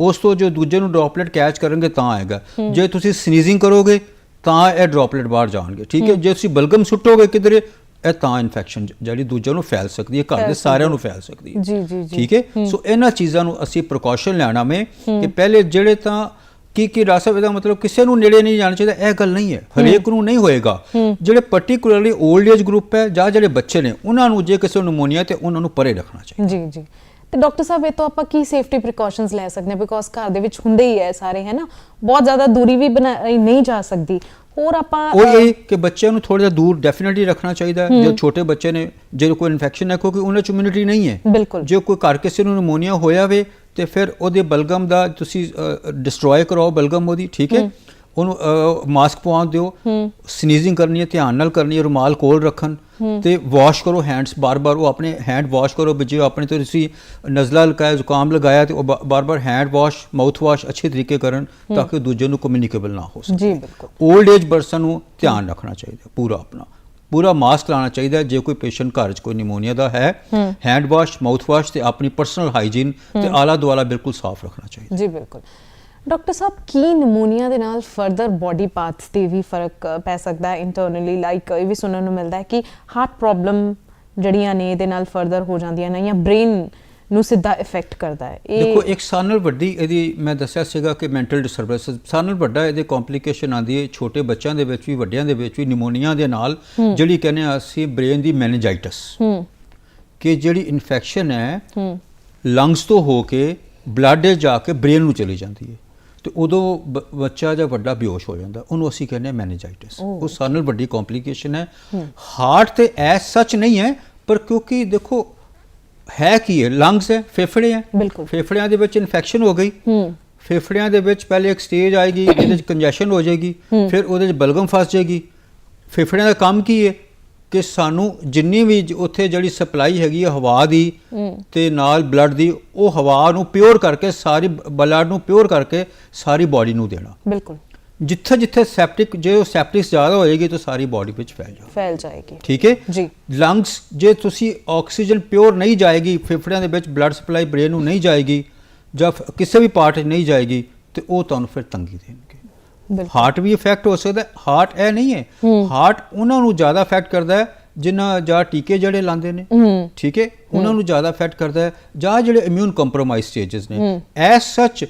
ਉਸ ਤੋਂ ਜੋ ਦੂਜੇ ਨੂੰ ਡ੍ਰੌਪਲੇਟ ਕੈਚ ਕਰਨਗੇ ਤਾਂ ਆਏਗਾ। ਜੇ ਤੁਸੀਂ ਸਨੀਜ਼ਿੰਗ ਕਰੋਗੇ ਤਾਂ ਇਹ ਡ੍ਰੌਪਲੇਟ ਬਾਹਰ ਜਾਣਗੇ ਠੀਕ ਹੈ? ਜੇ ਤੁਸੀਂ ਬਲਗਮ ਸੁੱਟੋਗੇ ਕਿਧਰੇ ਇਹ ਤਾਂ ਇਨਫੈਕਸ਼ਨ ਜਿਹੜੀ ਦੂਜੇ ਨੂੰ ਫੈਲ ਸਕਦੀ ਹੈ ਘਰ ਦੇ ਸਾਰਿਆਂ ਨੂੰ ਫੈਲ ਸਕਦੀ ਹੈ। ਜੀ ਜੀ ਜੀ। ਠੀਕ ਹੈ? ਸੋ ਇਹਨਾਂ ਚੀਜ਼ਾਂ ਨੂੰ ਅਸੀਂ ਪ੍ਰੀਕਾਸ਼ਨ ਲੈਣਾ ਮੈਂ ਕਿ ਪਹਿਲੇ ਜਿਹੜੇ ਤਾਂ ਕੀ ਕੀ ਰਾਸਾ ਇਹਦਾ ਮਤਲਬ ਕਿਸੇ ਨੂੰ ਨੇੜੇ ਨਹੀਂ ਜਾਣਾ ਚਾਹੀਦਾ ਇਹ ਗੱਲ ਨਹੀਂ ਹੈ। ਹਰੇਕ ਨੂੰ ਨਹੀਂ ਹੋਏਗਾ। ਜਿਹੜੇ ਪਾਰਟਿਕੂਲਰਲੀ 올ਡ ਏਜ ਗਰੁੱਪ ਹੈ ਜਾਂ ਜਿਹੜੇ ਬੱਚੇ ਨੇ ਉਹਨਾਂ ਨੂੰ ਜੇ ਕਿਸੇ ਨੂੰ ਨਿਮੋਨੀਆ ਤੇ ਉਹਨਾਂ ਨੂੰ ਪਰੇ ਰੱਖਣਾ ਚਾਹੀਦਾ। ਜੀ ਜੀ। ਤੇ ਡਾਕਟਰ ਸਾਹਿਬ ਇਹ ਤੋਂ ਆਪਾਂ ਕੀ ਸੇਫਟੀ ਪ੍ਰੀਕਾਸ਼ਨਸ ਲੈ ਸਕਦੇ ਹਾਂ? ਬਿਕੋਜ਼ ਘਰ ਦੇ ਵਿੱਚ ਹੁੰਦੇ ਹੀ ਹੈ ਸਾਰੇ ਹੈ ਨਾ? ਬਹੁਤ ਜ਼ਿਆਦਾ ਦੂਰੀ ਵੀ ਬਣਾਈ ਨਹੀਂ ਜਾ ਸਕਦੀ। ਹੋਰ ਆਪਾਂ ਉਹ ਇਹ ਕਿ ਬੱਚਿਆਂ ਨੂੰ ਥੋੜਾ ਜਿਹਾ ਦੂਰ ਡੈਫੀਨਿਟਲੀ ਰੱਖਣਾ ਚਾਹੀਦਾ ਜੋ ਛੋਟੇ ਬੱਚੇ ਨੇ ਜੇ ਕੋਈ ਇਨਫੈਕਸ਼ਨ ਹੈ ਕਿਉਂਕਿ ਉਹਨਾਂ ਚ ਇਮਿਊਨਿਟੀ ਨਹੀਂ ਹੈ। ਜੇ ਕੋਈ ਘਰ ਕਿਸੇ ਨੂੰ ਨਿਮੋਨੀਆ ਹੋਇਆ ਵੇ ਤੇ ਫਿਰ ਉਹਦੇ ਬਲਗਮ ਦਾ ਤੁਸੀਂ ਡਿਸਟਰੋਏ ਕਰਾਓ ਬਲਗਮ ਉਹਦੀ ਠੀਕ ਹੈ? ਉਹਨੂੰ ਮਾਸਕ ਪਵਾ ਦਿਓ ਸਨੀਜ਼ਿੰਗ ਕਰਨੀ ਹੈ ਧਿਆਨ ਨਾਲ ਕਰਨੀ ਹੈ ਰੁਮਾਲ ਕੋਲ ਰੱਖਣ ਤੇ ਵਾਸ਼ ਕਰੋ ਹੈਂਡਸ ਬਾਰ-ਬਾਰ ਉਹ ਆਪਣੇ ਹੈਂਡ ਵਾਸ਼ ਕਰੋ ਜੇ ਆਪਣੇ ਤੋਂ ਤੁਸੀਂ ਨਜ਼ਲਾ ਲਗਾਇਆ ਜ਼ੁਕਾਮ ਲਗਾਇਆ ਤੇ ਉਹ ਬਾਰ-ਬਾਰ ਹੈਂਡ ਵਾਸ਼ ਮਾਊਥ ਵਾਸ਼ ਅੱਛੇ ਤਰੀਕੇ ਕਰਨ ਤਾਂ ਕਿ ਦੂਜੇ ਨੂੰ ਕਮਿਊਨੀਕੇਬਲ ਨਾ ਹੋ ਸਕੇ। ਜੀ ਬਿਲਕੁਲ। 올ਡ ਏਜ ਪਰਸਨ ਨੂੰ ਧਿਆਨ ਰੱਖਣਾ ਚਾਹੀਦਾ ਪੂਰਾ ਆਪਣਾ। ਪੂਰਾ ਮਾਸਕ ਲਾਉਣਾ ਚਾਹੀਦਾ ਹੈ ਜੇ ਕੋਈ ਪੇਸ਼ੈਂਟ ਘਰ 'ਚ ਕੋਈ ਨਿਮੋਨੀਆ ਦਾ ਹੈ ਹੈਂਡ ਵਾਸ਼ ਮਾਊਥ ਵਾਸ਼ ਤੇ ਆਪਣੀ ਪਰਸਨਲ ਹਾਈਜੀਨ ਤੇ ਆਲਾ ਦੁਆਲਾ ਬਿਲਕੁਲ ਸਾਫ਼ ਰੱਖਣਾ ਚਾਹੀਦਾ ਜੀ ਬਿਲਕੁਲ। ਡਾਕਟਰ ਸਾਹਿਬ ਕੀ ਨਿਮੋਨੀਆ ਦੇ ਨਾਲ ਫਰਦਰ ਬਾਡੀ ਪਾਰਟਸ ਤੇ ਵੀ ਫ਼ਰਕ ਪੈ ਸਕਦਾ ਹੈ ਇੰਟਰਨਲੀ ਲਾਈਕ ਇਹ ਵੀ ਸੁਣਨ ਨੂੰ ਮਿਲਦਾ ਹੈ ਕਿ ਹਾਰਟ ਪ੍ਰੋਬਲਮ ਜਿਹੜੀਆਂ ਨੇ ਇਹਦੇ ਨਾਲ ਫਰਦਰ ਹੋ ਜਾਂਦੀਆਂ ਨੇ ਜਾਂ ਬ੍ਰੇਨ ਨੂੰ ਸਿੱਧਾ ਇਫੈਕਟ ਕਰਦਾ ਹੈ। ਦੇਖੋ ਇੱਕ ਸਾਲ ਨਾਲ ਵੱਡੀ ਇਹਦੀ ਮੈਂ ਦੱਸਿਆ ਸੀਗਾ ਕਿ ਮੈਂਟਲ ਡਿਸਟਰਬੈਂਸ ਸਾਲ ਨਾਲ ਵੱਡਾ ਇਹਦੇ ਕੰਪਲਿਕੇਸ਼ਨ ਆਉਂਦੀ ਹੈ ਛੋਟੇ ਬੱਚਿਆਂ ਦੇ ਵਿੱਚ ਵੀ ਵੱਡਿਆਂ ਦੇ ਵਿੱਚ ਵੀ ਨਿਮੋਨੀਆ ਦੇ ਨਾਲ ਜਿਹੜੀ ਕਹਿੰਦੇ ਆ ਅਸੀਂ ਬ੍ਰੇਨ ਦੀ ਮੈਨੇਜਾਈਟਸ ਹੂੰ। ਕਿ ਜਿਹੜੀ ਇਨਫੈਕਸ਼ਨ ਹੈ ਹੂੰ। ਲੰਗਸ ਤੋਂ ਹੋ ਕੇ ਬਲੱਡ ਜਾ ਕੇ ਬ੍ਰੇਨ ਨੂੰ ਚਲੀ ਜਾਂਦੀ ਹੈ। ਤੇ ਉਦੋਂ ਬੱਚਾ ਜਾਂ ਵੱਡਾ ਬੇਹੋਸ਼ ਹੋ ਜਾਂਦਾ ਉਹਨੂੰ ਅਸੀਂ ਕਹਿੰਦੇ ਹਾਂ ਮੈਨੇਜਾਈਟਿਸ ਉਹ ਸਾਰਿਆਂ ਨਾਲ ਵੱਡੀ ਕੰਪਲਿਕੇਸ਼ਨ ਹੈ। ਹਾਰਟ ਤੇ ਐਸ ਸੱਚ ਨਹੀਂ ਹੈ ਪਰ ਕਿਉਂਕਿ ਦੇਖੋ ਹੈ ਕੀ ਹੈ? ਲੰਗਸ ਹੈ ਫੇਫੜੇ ਹੈ? ਬਿਲਕੁਲ। ਫੇਫੜਿਆਂ ਦੇ ਵਿੱਚ ਇਨਫੈਕਸ਼ਨ ਹੋ ਗਈ। ਹੂੰ। ਫੇਫੜਿਆਂ ਦੇ ਵਿੱਚ ਪਹਿਲੇ ਇੱਕ ਸਟੇਜ ਆਏਗੀ ਜਿਹਦੇ ਵਿੱਚ ਕੰਜੈਸ਼ਨ ਹੋ ਜਾਏਗੀ ਫਿਰ ਉਹਦੇ ਵਿੱਚ ਬਲਗਮ ਫਸ ਜਾਏਗੀ। ਫੇਫੜਿਆਂ ਦਾ ਕੰਮ ਕੀ ਹੈ? ਕਿ ਸਾਨੂੰ ਜਿੰਨੀ ਵੀ ਉੱਥੇ ਜਿਹੜੀ ਸਪਲਾਈ ਹੈਗੀ ਹੈ ਹਵਾ ਦੀ ਤੇ ਨਾਲ ਬਲੱਡ ਦੀ ਉਹ ਹਵਾ ਨੂੰ ਪਿਓਰ ਕਰਕੇ ਸਾਰੀ ਬਲੱਡ ਨੂੰ ਪਿਓਰ ਕਰਕੇ ਸਾਰੀ ਬਾਡੀ ਨੂੰ ਦੇਣਾ। ਬਿਲਕੁਲ। ਜਿੱਥੇ ਜਿੱਥੇ ਸੈਪਟਿਕ ਜੇ ਉਹ ਸੈਪਟਿਕ ਜ਼ਿਆਦਾ ਹੋਏਗੀ ਤਾਂ ਸਾਰੀ ਬਾਡੀ ਵਿੱਚ ਫੈਲ ਜਾਏਗੀ ਫੈਲ ਜਾਏਗੀ। ਠੀਕ ਹੈ? ਜੀ। ਲੰਗਸ ਜੇ ਤੁਸੀਂ ਆਕਸੀਜਨ ਪਿਓਰ ਨਹੀਂ ਜਾਏਗੀ ਫੇਫੜਿਆਂ ਦੇ ਵਿੱਚ ਬਲੱਡ ਸਪਲਾਈ ਬ੍ਰੇਨ ਨੂੰ ਨਹੀਂ ਜਾਏਗੀ ਜਾਂ ਕਿਸੇ ਵੀ ਪਾਰਟ 'ਚ ਨਹੀਂ ਜਾਏਗੀ ਤੇ ਉਹ ਤੁਹਾਨੂੰ ਫਿਰ ਤੰਗੀ ਦੇਣਗੇ। ਹਾਰਟ ਵੀ ਇਫੈਕਟ ਹੋ ਸਕਦਾ ਹਾਰਟ ਇਹ ਨਹੀਂ ਹੈ। ਹਾਰਟ ਉਹਨਾਂ ਨੂੰ ਜ਼ਿਆਦਾ ਇਫੈਕਟ ਕਰਦਾ ਹੈ ਜਿਨ੍ਹਾਂ ਜਾਂ ਟੀਕੇ ਜਿਹੜੇ ਲਾਉਂਦੇ ਨੇ। ਠੀਕ ਹੈ? ਉਹਨਾਂ ਨੂੰ ਜ਼ਿਆਦਾ ਇਫੈਕਟ ਕਰਦਾ ਹੈ ਜਾਂ ਜਿਹੜੇ ਇਮਿਊਨ ਕੰਪਰੋਮਾਈਜ਼ ਸਟੇजेस ਨੇ। As such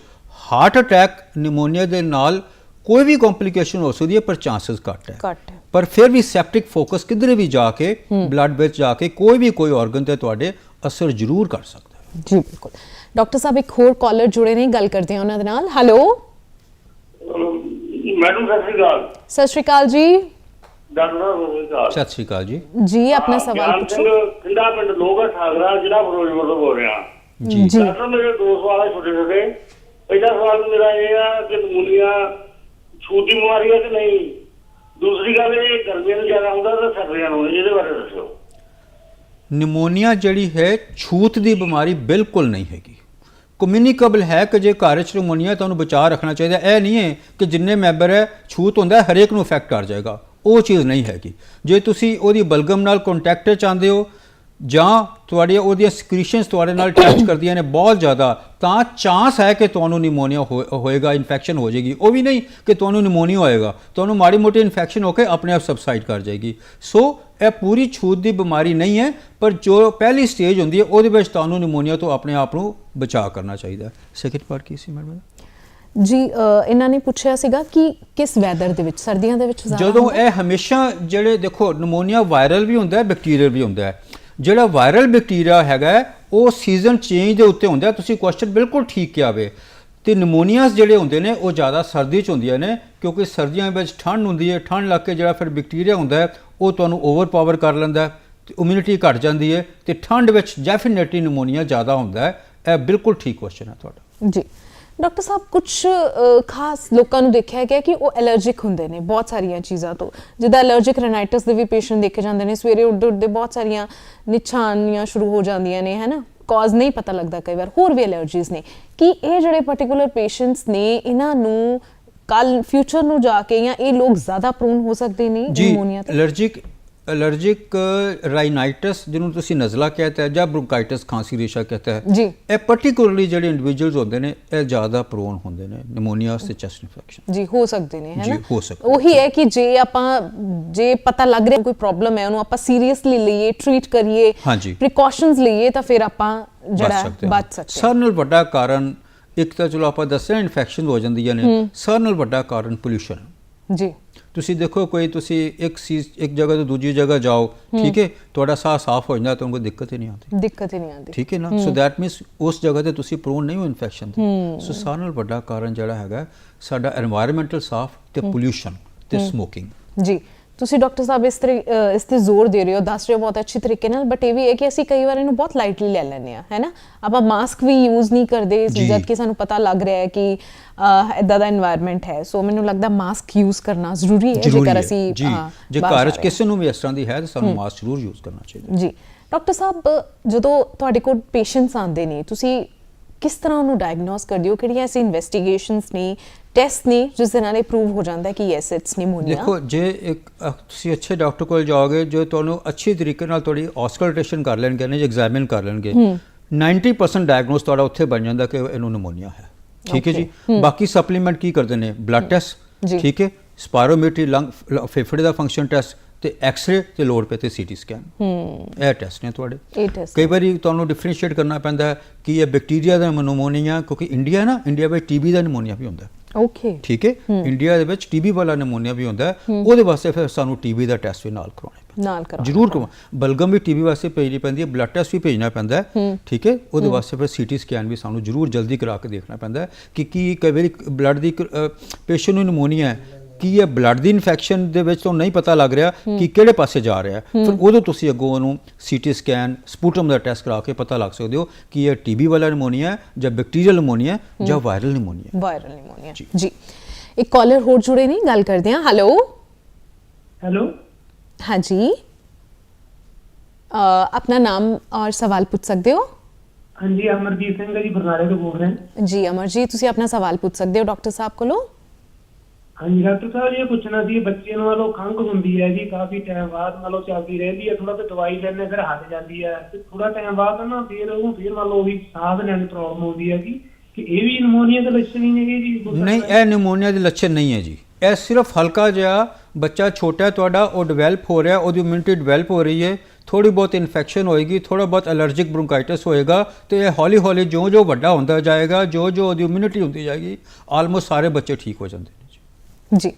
heart attack pneumonia ਦੇ ਨਾਲ ਕੋਈ ਵੀ ਕੰਪਲਿਕੇਸ਼ਨ ਹੋ ਸਕਦੀ ਹੈ ਪਰ ਚਾਂਸਸ ਘੱਟ ਹੈ। ਘੱਟ ਹੈ। ਪਰ ਫਿਰ ਵੀ ਸੈਪਟਿਕ ਫੋਕਸ ਕਿਧਰੇ ਵੀ ਜਾ ਕੇ ਬਲੱਡ ਵਿੱਚ ਜਾ ਕੇ ਕੋਈ ਵੀ ਕੋਈ ਆਰਗਨ ਤੇ ਤੁਹਾਡੇ ਅਸਰ ਜ਼ਰੂਰ ਕਰ ਸਕਦਾ ਹੈ। ਜੀ ਬਿਲਕੁਲ। ਡਾਕਟਰ ਸਾਹਿਬ ਇੱਕ ਹੋਰ ਕਾਲਰ ਜੁੜੇ ਨੇ ਗੱਲ ਕਰਦੇ ਹਾਂ ਉਹਨਾਂ ਦੇ ਨਾਲ। ਹੈਲੋ ਮੈਡਮ ਸਤਿ ਸ਼੍ਰੀ ਅਕਾਲ। ਸਤਿ ਸ਼੍ਰੀ ਅਕਾਲ ਜੀ। ਸਤਿ ਸ਼੍ਰੀ ਅਕਾਲ। ਜੀ। ਜੀ ਆਪਣਾ ਸਵਾਲ ਪੁੱਛੋ। ਖਿੰਡਾ ਪਿੰਡ ਲੋਗਾ ਠਾਗਰਾ ਜਿਹੜਾ ਫਿਰੋਜ਼ਪੁਰ ਤੋਂ ਬੋਲ ਰਿਹਾ। ਜੀ। ਜੀ। ਡਾਕਟਰ ਮੇਰੇ ਦੋ ਸਵਾਲ ਛੋਟੇ ਛੋਟੇ ਪਹਿਲਾ ਸਵਾਲ ਮੇਰਾ ਇਹ ਆ ਕਿ ਨਮੂਨੀਆ ਛੂਤ ਬਿਮਾਰੀ ਹੈ ਕਿ ਨਹੀਂ। ਦੂਸਰੀ ਗੱਲ ਇਹ, ਗਰਮੀਆਂ ਨੂੰ ਜ਼ਿਆਦਾ ਹੁੰਦਾ ਤਾਂ ਸਰਦੀਆਂ ਨੂੰ ਇਹਦੇ ਬਾਰੇ ਦੱਸੋ। ਨਿਮੋਨੀਆ ਜਿਹੜੀ ਹੈ, ਛੂਤ ਦੀ ਬਿਮਾਰੀ ਬਿਲਕੁਲ ਨਹੀਂ ਹੈਗੀ। ਕਮਿਊਨੀਕੇਬਲ ਹੈ ਕਿ ਜੇ ਘਰ 'ਚ ਨਿਮੋਨੀਆ ਤਾਂ ਉਹਨੂੰ ਬਚਾ ਰੱਖਣਾ ਚਾਹੀਦਾ। ਇਹ ਨਹੀਂ ਹੈ ਕਿ ਜਿੰਨੇ ਮੈਂਬਰ ਹੈ, ਛੂਤ ਹੁੰਦਾ ਹਰੇਕ ਨੂੰ ਇਫੈਕਟ ਕਰ ਜਾਏਗਾ। ਉਹ ਚੀਜ਼ ਨਹੀਂ ਹੈਗੀ। ਜੇ ਤੁਸੀਂ ਉਹਦੀ ਬਲਗਮ ਨਾਲ ਕੰਟੈਕਟ ਚਾਹੁੰਦੇ ਹੋ ਜਾਂ ਤੁਹਾਡੀਆਂ ਉਹਦੀਆਂ ਸਕ੍ਰੀਸ਼ਨਸ ਤੁਹਾਡੇ ਨਾਲ ਟੱਚ ਕਰਦੀਆਂ ਨੇ ਬਹੁਤ ਜ਼ਿਆਦਾ ਤਾਂ ਚਾਂਸ ਹੈ ਕਿ ਤੁਹਾਨੂੰ ਨਿਮੋਨੀਆ ਹੋਏਗਾ ਇਨਫੈਕਸ਼ਨ ਹੋ ਜਾਏਗੀ। ਉਹ ਵੀ ਨਹੀਂ ਕਿ ਤੁਹਾਨੂੰ ਨਿਮੋਨੀਆ ਹੋਏਗਾ ਤੁਹਾਨੂੰ ਮਾੜੀ ਮੋਟੀ ਇਨਫੈਕਸ਼ਨ ਹੋ ਕੇ ਆਪਣੇ ਆਪ ਸਬਸਾਈਡ ਕਰ ਜਾਏਗੀ। ਸੋ ਇਹ ਪੂਰੀ ਛੂਤ ਦੀ ਬਿਮਾਰੀ ਨਹੀਂ ਹੈ ਪਰ ਜੋ ਪਹਿਲੀ ਸਟੇਜ ਹੁੰਦੀ ਹੈ ਉਹਦੇ ਵਿੱਚ ਤੁਹਾਨੂੰ ਨਿਮੋਨੀਆ ਤੋਂ ਆਪਣੇ ਆਪ ਨੂੰ ਬਚਾਅ ਕਰਨਾ ਚਾਹੀਦਾ ਸੈਕਿੰਡ ਪਾਰਟ ਕੀ ਸੀ ਮੈਡਮ? ਜੀ ਇਹਨਾਂ ਨੇ ਪੁੱਛਿਆ ਸੀਗਾ ਕਿ ਕਿਸ ਵੈਦਰ ਦੇ ਵਿੱਚ ਸਰਦੀਆਂ ਦੇ ਵਿੱਚ ਜਦੋਂ? ਇਹ ਹਮੇਸ਼ਾ ਜਿਹੜੇ ਦੇਖੋ ਨਿਮੋਨੀਆ ਵਾਇਰਲ ਵੀ ਹੁੰਦਾ ਹੈ ਬੈਕਟੀਰੀਅਲ ਵੀ ਹੁੰਦਾ ਹੈ। ਜਿਹੜਾ ਵਾਇਰਲ ਬੈਕਟੀਰੀਆ ਹੈਗਾ ਉਹ ਸੀਜ਼ਨ ਚੇਂਜ ਦੇ ਉੱਤੇ ਹੁੰਦਾ ਤੁਸੀਂ ਕੁਐਸਚਨ ਬਿਲਕੁਲ ਠੀਕ ਕਿਹਾ ਵੇ। ਤੇ ਨਿਮੋਨੀਆਸ ਜਿਹੜੇ ਹੁੰਦੇ ਨੇ, ਉਹ ਜ਼ਿਆਦਾ ਸਰਦੀ ਚ ਹੁੰਦੀਆਂ ਨੇ, ਕਿਉਂਕਿ ਸਰਦੀਆਂ ਵਿੱਚ ਠੰਡ ਹੁੰਦੀ ਹੈ। ਠੰਡ ਲੱਗ ਕੇ ਜਿਹੜਾ ਫਿਰ ਬੈਕਟੀਰੀਆ ਹੁੰਦਾ ਹੈ, ਉਹ ਤੁਹਾਨੂੰ ਓਵਰਪਾਵਰ ਕਰ ਲੈਂਦਾ ਹੈ ਤੇ ਇਮਿਊਨਿਟੀ ਘਟ ਜਾਂਦੀ ਹੈ। ਤੇ ਠੰਡ ਵਿੱਚ ਡੈਫੀਨਿਟਲੀ ਨਿਮੋਨੀਆ ਜ਼ਿਆਦਾ ਹੁੰਦਾ ਹੈ। ਇਹ ਬਿਲਕੁਲ ਠੀਕ ਕੁਐਸਚਨ ਹੈ ਤੁਹਾਡਾ। ਜੀ। ਡਾਕਟਰ ਸਾਹਿਬ ਕੁਝ ਖਾਸ ਲੋਕਾਂ ਨੂੰ ਦੇਖਿਆ ਗਿਆ ਕਿ ਉਹ ਐਲਰਜਿਕ ਹੁੰਦੇ ਨੇ ਬਹੁਤ ਸਾਰੀਆਂ ਚੀਜ਼ਾਂ ਤੋਂ। ਜਿੱਦਾਂ ਐਲਰਜਿਕ ਰੈਨਾਈਟਿਸ ਦੇ ਵੀ ਪੇਸ਼ੈਂਟ ਦੇਖੇ ਜਾਂਦੇ ਨੇ ਸਵੇਰੇ ਉੱਠਦੇ ਉੱਠਦੇ ਬਹੁਤ ਸਾਰੀਆਂ ਨਿਸ਼ਾਨੀਆਂ ਸ਼ੁਰੂ ਹੋ ਜਾਂਦੀਆਂ ਨੇ ਹੈਨਾ? ਕਾਜ਼ ਨਹੀਂ ਪਤਾ ਲੱਗਦਾ ਕਈ ਵਾਰ ਹੋਰ ਵੀ ਐਲਰਜੀਜ਼ ਨੇ। ਕਿ ਇਹ ਜਿਹੜੇ ਪਾਰਟਿਕੂਲਰ ਪੇਸ਼ੈਂਟਸ ਨੇ ਇਹਨਾਂ ਨੂੰ ਕੱਲ ਫਿਊਚਰ ਨੂੰ ਜਾ ਕੇ ਜਾਂ ਇਹ ਲੋਕ ਜ਼ਿਆਦਾ ਪ੍ਰੋਨ ਹੋ ਸਕਦੇ ਨੇ ਜੀ ਨਿਮੋਨੀਆ ਤੇ? ਐਲਰਜਿਕ ਐਲਰਜਿਕ ਰਾਈਨਾਈਟਿਸ ਜਿਹਨੂੰ ਤੁਸੀਂ ਨਜ਼ਲਾ ਕਹਿੰਦੇ ਹੈ ਜਾਂ ਬ੍ਰੋਂਕਾਈਟਿਸ ਖਾਂਸੀ ਰੇਸ਼ਾ ਕਹਿੰਦੇ ਹੈ ਜੀ। ਇਹ ਪਾਰਟਿਕੂਲਰਲੀ ਜਿਹੜੇ ਇੰਡੀਵਿਜੂਅਲਸ ਹੁੰਦੇ ਨੇ ਇਹ ਜ਼ਿਆਦਾ ਪ੍ਰੋਨ ਹੁੰਦੇ ਨੇ ਨਿਮੋਨੀਆ ਤੇ ਚੈਸਟ ਇਨਫੈਕਸ਼ਨ ਜੀ ਹੋ ਸਕਦੇ ਨੇ ਹੈ ਜੀ, ਨਾ ਹੋ ਸਕਦੇ। ਉਹੀ ਹੈ ਕਿ ਜੇ ਆਪਾਂ ਜੇ ਪਤਾ ਲੱਗ ਰਿਹਾ ਕੋਈ ਪ੍ਰੋਬਲਮ ਹੈ ਉਹਨੂੰ ਆਪਾਂ ਸੀਰੀਅਸਲੀ ਲਈਏ ਟ੍ਰੀਟ ਕਰੀਏ। ਪ੍ਰੀਕਾਸ਼ਨਸ ਲਈਏ ਤਾਂ ਫਿਰ ਆਪਾਂ ਜਿਹੜਾ। ਬਚ ਸਕਦੇ ਹਾਂ ਸਾਰਿਆਂ ਨਾਲ ਵੱਡਾ ਕਾਰਨ ਇੱਕ ਤਾਂ ਚਲੋ ਆਪਾਂ ਦੱਸਿਆ ਇਨਫੈਕਸ਼ਨ ਹੋ ਜਾਂਦੀਆਂ ਨੇ ਸਾਰਿਆਂ ਨਾਲ ਵੱਡਾ ਕਾਰਨ ਪੋਲੂਸ਼ਨ ਜੀ ਤੁਸੀਂ ਦੇਖੋ ਕੋਈ ਤੁਸੀਂ ਇੱਕ ਸੀਜ਼ ਇੱਕ ਜਗ੍ਹਾ ਤੋਂ ਦੂਜੀ ਜਗ੍ਹਾ ਜਾਓ ਠੀਕ ਹੈ? ਤੁਹਾਡਾ ਸਾਹ ਸਾਫ਼ ਹੋ ਜਾਂਦਾ ਤੁਹਾਨੂੰ ਕੋਈ ਦਿੱਕਤ ਹੀ ਨਹੀਂ ਆਉਂਦੀ। ਦਿੱਕਤ ਹੀ ਨਹੀਂ ਆਉਂਦੀ। ਠੀਕ ਹੈ ਨਾ? ਸੋ ਦੈਟ ਮੀਨਸ ਉਸ ਜਗ੍ਹਾ ਤੇ ਤੁਸੀਂ ਪ੍ਰੋਨ ਨਹੀਂ ਹੋ ਇਨਫੈਕਸ਼ਨ ਦੇ ਸੋ ਸਾਰਿਆਂ ਨਾਲ ਵੱਡਾ ਕਾਰਨ ਜਿਹੜਾ ਹੈਗਾ ਸਾਡਾ এনवायरमेंटਲ ਸਾਫ਼ ਤੇ ਪੋਲੂਸ਼ਨ ਤੇ ਸਮੋਕਿੰਗ ਜੀ। ਤੁਸੀਂ ਡਾਕਟਰ ਸਾਹਿਬ ਇਸ ਤਰੀ ਇਸ ਤੇ ਜ਼ੋਰ ਦੇ ਰਹੇ ਹੋ ਦੱਸ ਰਹੇ ਹੋ ਬਹੁਤ ਅੱਛੇ ਤਰੀਕੇ ਨਾਲ ਬਟ ਇਹ ਵੀ ਹੈ ਕਿ ਅਸੀਂ ਕਈ ਵਾਰ ਇਹਨੂੰ ਬਹੁਤ ਲਾਈਟਲੀ ਲੈ ਲੈਂਦੇ ਆ ਹੈਨਾ ਆਪਾਂ ਮਾਸਕ ਵੀ ਯੂਜ਼ ਨਹੀਂ ਕਰਦੇ ਜਦ ਕਿ ਸਾਨੂੰ ਪਤਾ ਲੱਗ ਰਿਹਾ ਹੈ ਕਿ ਇਦਾਂ ਦਾ এনवायरमेंट ਹੈ। ਸੋ ਮੈਨੂੰ ਲੱਗਦਾ ਮਾਸਕ ਯੂਜ਼ ਕਰਨਾ ਜ਼ਰੂਰੀ ਹੈ ਜੇਕਰ ਅਸੀਂ ਜੇ। ਘਰ ਵਿੱਚ ਕਿਸੇ ਨੂੰ ਵੀ ਇਸ ਤਰ੍ਹਾਂ ਦੀ ਹੈ ਤਾਂ ਸਾਨੂੰ ਮਾਸਕ ਜ਼ਰੂਰ ਯੂਜ਼ ਕਰਨਾ ਚਾਹੀਦਾ ਜੀ। ਡਾਕਟਰ ਸਾਹਿਬ ਜਦੋਂ ਤੁਹਾਡੇ ਕੋਲ ਪੇਸ਼ੈਂਟਸ ਆਉਂਦੇ ਨੇ ਤੁਸੀਂ ਕਿਸ ਤਰ੍ਹਾਂ ਉਹਨੂੰ ਡਾਇਗਨੋਸ ਕਰਦੇ ਹੋ? ਕਿਹੜੀਆਂ ਐਸੀ ਇਨਵੈਸਟੀਗੇਸ਼ਨਸ ਨੇ ਟੈਸਟ ਨੇ ਜਿਸ ਦੇ ਨਾਲ ਇਹ ਪ੍ਰੂਵ ਹੋ ਜਾਂਦਾ ਹੈ ਕਿ ਯੈਸ ਇਟਸ ਨਿਮੋਨੀਆ ਦੇਖੋ ਜੇ ਇੱਕ ਤੁਸੀਂ ਅੱਛੇ ਡਾਕਟਰ ਕੋਲ ਜਾਓਗੇ ਜੋ ਤੁਹਾਨੂੰ ਅੱਛੀ ਤਰੀਕੇ ਨਾਲ ਤੁਹਾਡੀ ਆਸਕਲਟੇਸ਼ਨ ਕਰ ਲੈਣਗੇ ਨੇ ਐਗਜ਼ਾਮਿਨ ਕਰ ਲੈਣਗੇ 90% ਡਾਇਗਨੋਸ ਤੁਹਾਡਾ ਉੱਥੇ ਬਣ ਜਾਂਦਾ ਕਿ ਇਹਨੂੰ ਨਿਮੋਨੀਆ ਹੈ। ਠੀਕ ਹੈ ਜੀ? ਬਾਕੀ ਸਪਲੀਮੈਂਟ ਕੀ ਕਰਦੇ ਨੇ? ਬਲੱਡ। ਟੈਸਟ ਠੀਕ ਹੈ? ਸਪਾਇਰੋਮੀਟਰੀ ਲੰਗ ਫੇਫੜੇ ਦਾ ਫੰਕਸ਼ਨ ਟੈਸਟ ਤੇ ਐਕਸ-ਰੇ ਤੇ ਲੋੜ ਪਏ ਤੇ ਸੀਟੀ ਸਕੈਨ ਇਹ ਟੈਸਟ ਨੇ ਤੁਹਾਡੇ। ਕਈ ਵਾਰੀ ਤੁਹਾਨੂੰ ਡਿਫਰੈਂਸ਼ੀਏਟ ਕਰਨਾ ਪੈਂਦਾ ਕਿ ਇਹ ਬੈਕਟੀਰੀਆ ਦਾ ਨਿਮੋਨੀਆ ਕਿਉਂਕਿ ਇੰਡੀਆ ਨਾ ਇੰਡੀਆ ਵਿੱਚ ਟੀਬੀ ਦਾ ਨਿਮੋਨੀਆ ਵੀ ਹੁੰਦਾ ਹੈ। ਓਕੇ ਠੀਕ ਹੈ? ਇੰਡੀਆ ਦੇ ਵਿੱਚ ਟੀਬੀ ਵਾਲਾ ਨਿਮੋਨੀਆ ਵੀ ਹੁੰਦਾ ਹੈ। ਉਹਦੇ ਵਾਸਤੇ ਫਿਰ ਸਾਨੂੰ ਟੀਬੀ ਦਾ ਟੈਸਟ ਵੀ ਨਾਲ ਕਰਾਉਣਾ ਪੈਂਦਾ। ਨਾਲ ਕਰੋ ਜ਼ਰੂਰ ਕਰਵਾ ਬਲਗਮ ਵੀ ਟੀਬੀ ਵਾਸਤੇ ਭੇਜਣੀ ਪੈਂਦੀ ਹੈ ਬਲੱਡ ਟੈਸਟ ਵੀ ਭੇਜਣਾ ਪੈਂਦਾ ਹੈ। ਠੀਕ ਹੈ? ਉਹਦੇ ਵਾਸਤੇ ਫਿਰ ਸੀਟੀ ਸਕੈਨ ਵੀ ਸਾਨੂੰ ਜ਼ਰੂਰ ਜਲਦੀ ਕਰਾ ਕੇ ਦੇਖਣਾ ਪੈਂਦਾ ਹੈ ਕਿ ਕੀ ਕਈ ਵਾਰੀ ਬਲੱਡ ਦੀ ਪੇਸ਼ੈਂਟ ਨੂੰ ਨਿਮੋਨੀਆ ਹੈ ਕੀ ਇਹ ਬਲੱਡ ਦੀ ਇਨਫੈਕਸ਼ਨ ਦੇ ਵਿੱਚ ਤੁਹਾਨੂੰ ਨਹੀਂ ਪਤਾ ਲੱਗ ਰਿਹਾ ਕਿ ਕਿਹੜੇ ਪਾਸੇ ਜਾ ਰਿਹਾ ਹੈ। ਫਿਰ ਉਦੋਂ ਤੁਸੀਂ ਅੱਗੋਂ ਉਹਨੂੰ ਸੀਟੀ ਸਕੈਨ ਸਪੂਟਮ ਦਾ ਟੈਸਟ ਕਰਾ ਕੇ ਪਤਾ ਲੱਗ ਸਕਦੇ ਹੋ ਕਿ ਇਹ ਟੀਬੀ ਵਾਲਾ ਨਿਮੋਨੀਆ ਹੈ ਜਾਂ ਬੈਕਟੀਰੀਅਲ ਨਿਮੋਨੀਆ ਹੈ ਜਾਂ ਵਾਇਰਲ ਨਿਮੋਨੀਆ ਹੈ। ਵਾਇਰਲ ਨਿਮੋਨੀਆ ਜੀ। ਇੱਕ ਕਾਲਰ ਹੋਰ ਜੁੜੇ ਨੇ ਗੱਲ ਕਰਦੇ ਹਾਂ। ਹੈਲੋ ਹੈਲੋ ਹਾਂਜੀ। ਅ, ਆਪਣਾ ਨਾਮ ਔਰ ਸਵਾਲ ਪੁੱਛ ਸਕਦੇ ਹੋ? ਹਾਂਜੀ ਅਮਰਜੀਤ ਸਿੰਘ ਜੀ ਬਰਨਾਲੇ ਤੋਂ ਬੋਲ ਰਹੇ ਹਾਂ। ਜੀ ਅਮਰ ਜੀ ਤੁਸੀਂ ਆਪਣਾ ਸਵਾਲ ਪੁੱਛ ਸਕਦੇ ਹੋ ਡਾਕਟਰ ਸਾਹਿਬ ਕੋਲੋਂ? ਹਾਂਜੀ ਡਾਕਟਰ ਸਾਹਿਬ ਇਹ ਪੁੱਛਣਾ ਸੀ ਬੱਚੇ ਨੂੰ ਵਾਲੋ ਖੰਘ ਹੁੰਦੀ ਹੈ ਜੀ ਕਾਫੀ ਟਾਈਮ ਬਾਅਦ ਨਾਲੋਂ ਚੱਲਦੀ ਰਹਿੰਦੀ ਹੈ ਥੋੜਾ ਤੇ ਦਵਾਈ ਲੈਣੇ ਫਿਰ ਹਟ ਜਾਂਦੀ ਹੈ ਤੇ ਥੋੜਾ ਟਾਈਮ ਬਾਅਦ ਨਾ ਫਿਰ ਉਹ ਫਿਰ ਮੰਨ ਲਓ ਉਹੀ ਸਾਹ ਲੈਣ ਦੀ ਪ੍ਰੋਬਲਮ ਹੁੰਦੀ ਹੈ ਜੀ ਕਿ ਇਹ ਵੀ ਨਿਮੋਨੀਆ ਦਾ ਲੱਛਣ ਹੀ ਨਹੀਂ ਹੈ ਜੀ ਨਹੀਂ? ਇਹ ਨਿਮੋਨੀਆ ਦੇ ਲੱਛਣ ਨਹੀਂ ਹੈ ਜੀ ਇਹ ਸਿਰਫ ਹਲਕਾ ਜਿਹਾ ਬੱਚਾ ਛੋਟਾ ਤੁਹਾਡਾ ਉਹ ਡਿਵੈਲਪ ਹੋ ਰਿਹਾ ਉਹਦੀ ਇਮਿਊਨਿਟੀ ਡਿਵੈਲਪ ਹੋ ਰਹੀ ਹੈ ਥੋੜੀ ਬਹੁਤ ਇਨਫੈਕਸ਼ਨ ਹੋਏਗੀ ਥੋੜਾ ਬਹੁਤ ਅਲਰਜਿਕ ਬ੍ਰੋਂਕਾਈਟਿਸ ਹੋਏਗਾ ਤੇ ਇਹ ਹੌਲੀ ਹੌਲੀ ਜਿਉਂ ਜਿਉਂ ਵੱਡਾ ਹੁੰਦਾ ਜਾਏਗਾ ਜੋ ਜੋ ਉਹਦੀ ਇਮਿਊਨਿਟੀ ਹੁੰਦੀ ਜਾਏਗੀ ਆਲਮੋਸਟ ਸਾਰੇ ਬੱਚੇ ਠੀਕ ਹੋ ਜਾਂਦੇ ਜੀ।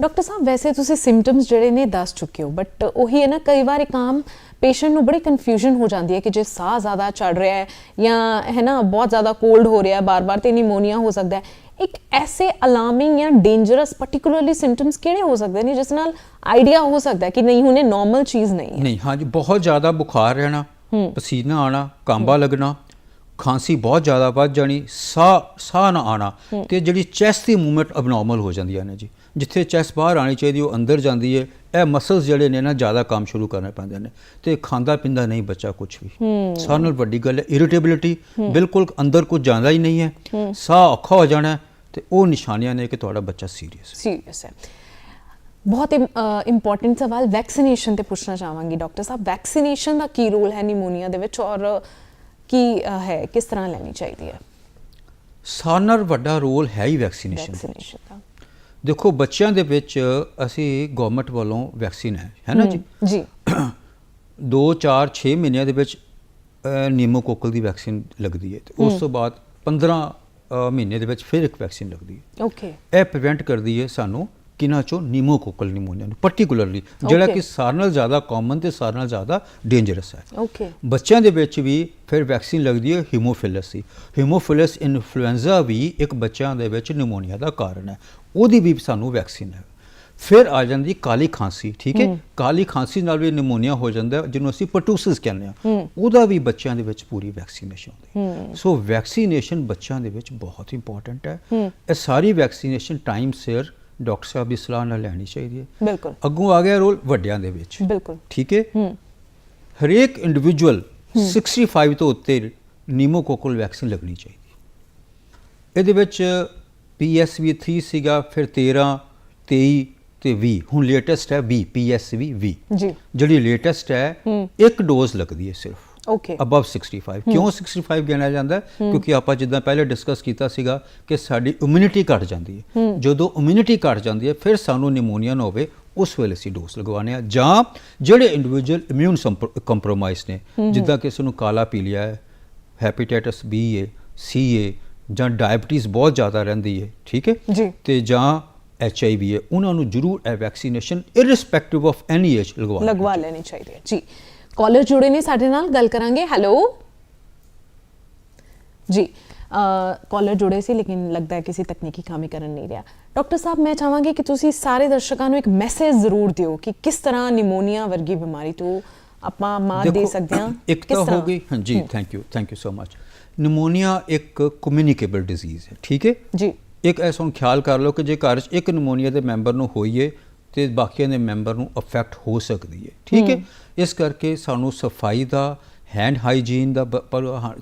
ਡਾਕਟਰ ਸਾਹਿਬ ਵੈਸੇ ਤੁਸੀਂ ਸਿੰਪਟਮਸ ਜਿਹੜੇ ਨੇ ਦੱਸ ਚੁੱਕੇ ਹੋ ਬਟ ਉਹੀ ਹੈ ਨਾ ਕਈ ਵਾਰ ਇੱਕ ਆਮ ਪੇਸ਼ੈਂਟ ਨੂੰ ਬੜੀ ਕਨਫਿਊਜ਼ਨ ਹੋ ਜਾਂਦੀ ਹੈ ਕਿ ਜੇ ਸਾਹ ਜ਼ਿਆਦਾ ਚੜ ਰਿਹਾ ਹੈ ਜਾਂ ਹੈ ਨਾ ਬਹੁਤ ਜ਼ਿਆਦਾ ਕੋਲਡ ਹੋ ਰਿਹਾ ਹੈ ਬਾਰ-ਬਾਰ ਤੇ ਨਿਮੋਨੀਆ ਹੋ ਸਕਦਾ ਹੈ। ਇੱਕ ਐਸੇ ਅਲਾਰਮਿੰਗ ਜਾਂ ਡੇਂਜਰਸ ਪਾਰਟਿਕੂਲਰਲੀ ਸਿੰਪਟਮਸ ਕਿਹੜੇ ਹੋ ਸਕਦੇ ਨੇ ਜਿਸ ਨਾਲ ਆਈਡੀਆ ਹੋ ਸਕਦਾ ਹੈ ਕਿ ਨਹੀਂ ਹੁਣ ਨਾਰਮਲ ਚੀਜ਼ ਨਹੀਂ ਹੈ? ਨਹੀਂ ਹਾਂਜੀ ਬਹੁਤ ਜ਼ਿਆਦਾ ਬੁਖਾਰ ਰਹਿਣਾ ਪਸੀਨਾ ਆਣਾ ਕਾਂਬਾ ਲੱਗਣਾ ਖਾਂਸੀ ਬਹੁਤ ਜ਼ਿਆਦਾ ਵੱਧ ਜਾਣੀ ਸਾਹ ਸਾਹ ਨਾ ਆਣਾ ਤੇ ਜਿਹੜੀ ਚੈਸਟ ਦੀ ਮੂਵਮੈਂਟ ਅਬਨੋਰਮਲ ਹੋ ਜਾਂਦੀਆਂ ਨੇ ਜੀ। ਜਿੱਥੇ ਚੈਸਟ ਬਾਹਰ ਆਣੀ ਚਾਹੀਦੀ ਉਹ ਅੰਦਰ ਜਾਂਦੀ ਹੈ ਇਹ ਮਸਲਸ ਜਿਹੜੇ ਨੇ ਨਾ ਜ਼ਿਆਦਾ ਕੰਮ ਸ਼ੁਰੂ ਕਰਨੇ ਪੈਂਦੇ ਨੇ ਤੇ ਖਾਂਦਾ ਪਿੰਦਾ ਨਹੀਂ ਬੱਚਾ ਕੁਝ ਵੀ। ਸਾਹ ਨਾਲ ਵੱਡੀ ਗੱਲ ਹੈ ਇਰੀਟੇਬਿਲਿਟੀ ਬਿਲਕੁਲ ਅੰਦਰ ਕੁਝ ਜਾਂਦਾ ਹੀ ਨਹੀਂ ਹੈ। ਸਾਹ ਔਖਾ ਹੋ ਜਾਣਾ ਤੇ ਉਹ ਨਿਸ਼ਾਨੀਆਂ ਨੇ ਕਿ ਤੁਹਾਡਾ ਬੱਚਾ ਸੀਰੀਅਸ ਹੈ। ਸੀਰੀਅਸ ਹੈ। ਬਹੁਤ ਇੰਪੋਰਟੈਂਟ ਸਵਾਲ ਵੈਕਸੀਨੇਸ਼ਨ ਤੇ ਪੁੱਛਣਾ ਚਾਹਾਂਗੀ ਡਾਕਟਰ ਸਾਹਿਬ। ਵੈਕਸੀਨੇਸ਼ਨ ਦਾ ਕੀ ਰੋਲ ਹੈ ਨਿਮੋਨੀਆ ਦੇ ਵਿੱਚ ਔਰ ਕੀ ਹੈ? ਕਿਸ ਤਰ੍ਹਾਂ ਲੈਣੀ ਚਾਹੀਦੀ ਹੈ? ਸਾਹ ਨਾਲ ਵੱਡਾ ਰੋਲ ਹੈ ਹੀ ਵੈਕਸੀਨੇਸ਼ਨ ਵੈਕਸੀਨੇਸ਼ਨ ਦਾ। ਦੇਖੋ ਬੱਚਿਆਂ ਦੇ ਵਿੱਚ ਅਸੀਂ ਗਵਰਨਮੈਂਟ ਵੱਲੋਂ ਵੈਕਸੀਨ ਹੈ ਹੈ ਨਾ ਜੀ? ਜੀ। 2 4 6 ਮਹੀਨਿਆਂ ਦੇ ਵਿੱਚ ਨੀਮੋਕੋਕਲ ਦੀ ਵੈਕਸੀਨ ਲੱਗਦੀ ਹੈ ਤੇ ਉਸ ਤੋਂ ਬਾਅਦ 15 ਅ, ਮਹੀਨੇ ਦੇ ਵਿੱਚ ਫਿਰ ਇੱਕ ਵੈਕਸੀਨ ਲੱਗਦੀ ਹੈ। ਓਕੇ। ਇਹ ਪ੍ਰੀਵੈਂਟ ਕਰਦੀ ਹੈ ਸਾਨੂੰ ਕਿਨਾਂ ਚੋਂ? ਨੀਮੋਕੋਕਲ ਨਿਮੋਨੀਆ ਨੂੰ। ਪਾਰਟਿਕੂਲਰਲੀ ਜਿਹੜਾ. ਕਿ ਸਾਰਿਆਂ ਨਾਲ ਜ਼ਿਆਦਾ ਕਾਮਨ ਤੇ ਸਾਰਿਆਂ ਨਾਲ ਜ਼ਿਆਦਾ ਡੇਂਜਰਸ ਹੈ। ਓਕੇ ਬੱਚਿਆਂ ਦੇ ਵਿੱਚ ਵੀ ਫਿਰ ਵੈਕਸੀਨ ਲੱਗਦੀ ਹੈ ਹੀਮੋਫਿਲਸ ਦੀ ਹੀਮੋਫਿਲਸ ਇਨਫਲੂਐਂਜ਼ਾ ਵੀ ਇੱਕ ਬੱਚਿਆਂ ਦੇ ਵਿੱਚ ਨਿਮੋਨੀਆ ਦਾ ਕਾਰਨ ਹੈ। ਉਹਦੀ ਵੀ ਸਾਨੂੰ ਵੈਕਸੀਨ ਹੈ। ਫਿਰ ਆ ਜਾਂਦੀ ਕਾਲੀ ਖਾਂਸੀ ਠੀਕ ਹੈ? ਕਾਲੀ ਖਾਂਸੀ ਨਾਲ ਵੀ ਨਿਮੋਨੀਆ ਹੋ ਜਾਂਦਾ ਹੈ, ਜਿਹਨੂੰ ਅਸੀਂ ਪਰਟੂਸਿਸ ਕਹਿੰਦੇ ਆ ਉਹਦਾ ਵੀ ਬੱਚਿਆਂ ਦੇ ਵਿੱਚ ਪੂਰੀ ਵੈਕਸੀਨੇਸ਼ਨ ਹੁੰਦੀ ਹੈ। ਸੋ ਵੈਕਸੀਨੇਸ਼ਨ ਬੱਚਿਆਂ ਦੇ ਵਿੱਚ ਬਹੁਤ ਇੰਪੋਰਟੈਂਟ ਹੈ। ਇਹ ਸਾਰੀ ਵੈਕਸੀਨੇਸ਼ਨ ਟਾਈਮ ਸਿਰ ਡਾਕਟਰ ਸਾਹਿਬ ਦੀ ਸਲਾਹ ਨਾਲ ਲੈਣੀ ਚਾਹੀਦੀ ਹੈ। ਬਿਲਕੁਲ। ਅੱਗੋਂ ਆ ਗਿਆ ਰੋਲ ਵੱਡਿਆਂ ਦੇ ਵਿੱਚ। ਬਿਲਕੁਲ। ਠੀਕ ਹੈ? ਹਰੇਕ ਇੰਡੀਵਿਜੂਅਲ 65 ਤੋਂ ਉੱਤੇ ਨੀਮੋਕੋਕਲ ਵੈਕਸੀਨ ਲੱਗਣੀ ਚਾਹੀਦੀ ਹੈ। ਇਹਦੇ ਵਿੱਚ PSV 3 ਸੀਗਾ ਫਿਰ 13 23 ਤੇ 20 ਹੁਣ ਲੇਟੈਸਟ ਹੈ 20 PSV 20 ਜੀ। ਜਿਹੜੀ ਲੇਟੈਸਟ ਹੈ ਇੱਕ ਡੋਜ਼ ਲੱਗਦੀ ਹੈ ਸਿਰਫ। ਓਕੇ ਅਬਵ 65 ਕਿਉਂ 65 ਗਿਣਿਆ ਜਾਂਦਾ? ਹੈ? ਕਿਉਂਕਿ ਆਪਾਂ ਜਿੱਦਾਂ ਪਹਿਲੇ ਡਿਸਕਸ ਕੀਤਾ ਸੀਗਾ ਕਿ ਸਾਡੀ ਇਮਿਊਨਿਟੀ ਘਟ ਜਾਂਦੀ ਹੈ। ਜਦੋਂ ਇਮਿਊਨਿਟੀ ਘਟ ਜਾਂਦੀ ਹੈ ਫਿਰ ਸਾਨੂੰ ਨਿਮੋਨੀਆ ਨਾ ਹੋਵੇ ਉਸ ਵੇਲੇ ਅਸੀਂ ਡੋਜ਼ ਲਗਵਾਉਂਦੇ ਆ ਜਾਂ ਜਿਹੜੇ ਇੰਡੀਵਿਜੂਅਲ ਇਮਿਊਨ ਕੰਪਰੋਮਾਈਜ਼ ਨੇ ਜਿੱਦਾਂ ਕਿਸੇ ਨੂੰ ਕਾਲਾ ਪੀਲੀਆ ਹੈ ਹੈਪੇਟਾਈਟਸ ਬੀ ਹੈ ਸੀ ਹੈ ਜਾਂ ਡਾਇਬੀਟੀਜ਼ ਬਹੁਤ ਜ਼ਿਆਦਾ ਰਹਿੰਦੀ ਹੈ ਠੀਕ ਹੈ। ਤੇ ਜਾਂ ਐਚ ਆਈ ਵੀ ਹੈ ਉਹਨਾਂ ਨੂੰ ਜ਼ਰੂਰ ਇਹ vaccination irrespective of any age ਲਗਵਾਉਣੀ ਲਗਵਾ ਲੈਣੀ ਚਾਹੀਦੀ ਹੈ। ਜੀ। ਕਾਲਰ ਜੁੜੇ ਨੇ ਸਾਡੇ ਨਾਲ ਗੱਲ ਕਰਾਂਗੇ। ਹੈਲੋ ਜੀ ਕਾਲਰ ਜੁੜੇ ਸੀ ਲੇਕਿਨ ਲੱਗਦਾ ਹੈ ਕਿਸੇ ਤਕਨੀਕੀ ਖਾਮੀ ਕਰਨ ਨਹੀਂ ਰਿਹਾ। ਡਾਕਟਰ ਸਾਹਿਬ ਮੈਂ ਚਾਹਾਂਗੀ ਕਿ ਤੁਸੀਂ ਸਾਰੇ ਦਰਸ਼ਕਾਂ ਨੂੰ ਇੱਕ ਮੈਸੇਜ ਜ਼ਰੂਰ ਦਿਓ ਕਿ ਕਿਸ ਤਰ੍ਹਾਂ ਨਿਮੋਨੀਆ ਵਰਗੀ ਬਿਮਾਰੀ ਤੋਂ ਆਪਾਂ ਮਾਤ ਦੇ ਸਕਦੇ ਹਾਂ। ਇੱਕ ਤਾਂ ਹੋ? ਗਈ ਹਾਂਜੀ thank you thank you so much pneumonia ਇੱਕ ਕਮਿਊਨੀਕੇਬਲ ਡਿਜ਼ੀਜ਼ ਹੈ ਠੀਕ ਹੈ? ਜੀ। ਇੱਕ ਐਸਾ ਹੁਣ ਖਿਆਲ ਕਰ ਲਓ ਕਿ ਜੇ ਘਰ 'ਚ ਇੱਕ ਨਿਮੋਨੀਆ ਦੇ ਮੈਂਬਰ ਨੂੰ ਹੋਈਏ ਤੇ ਬਾਕੀਆਂ ਦੇ ਮੈਂਬਰ ਨੂੰ ਅਫੈਕਟ ਹੋ ਸਕਦੀ ਹੈ ਠੀਕ ਹੈ। ਇਸ ਕਰਕੇ ਸਾਨੂੰ ਸਫ਼ਾਈ ਦਾ ਹੈਂਡ ਹਾਈਜੀਨ ਦਾ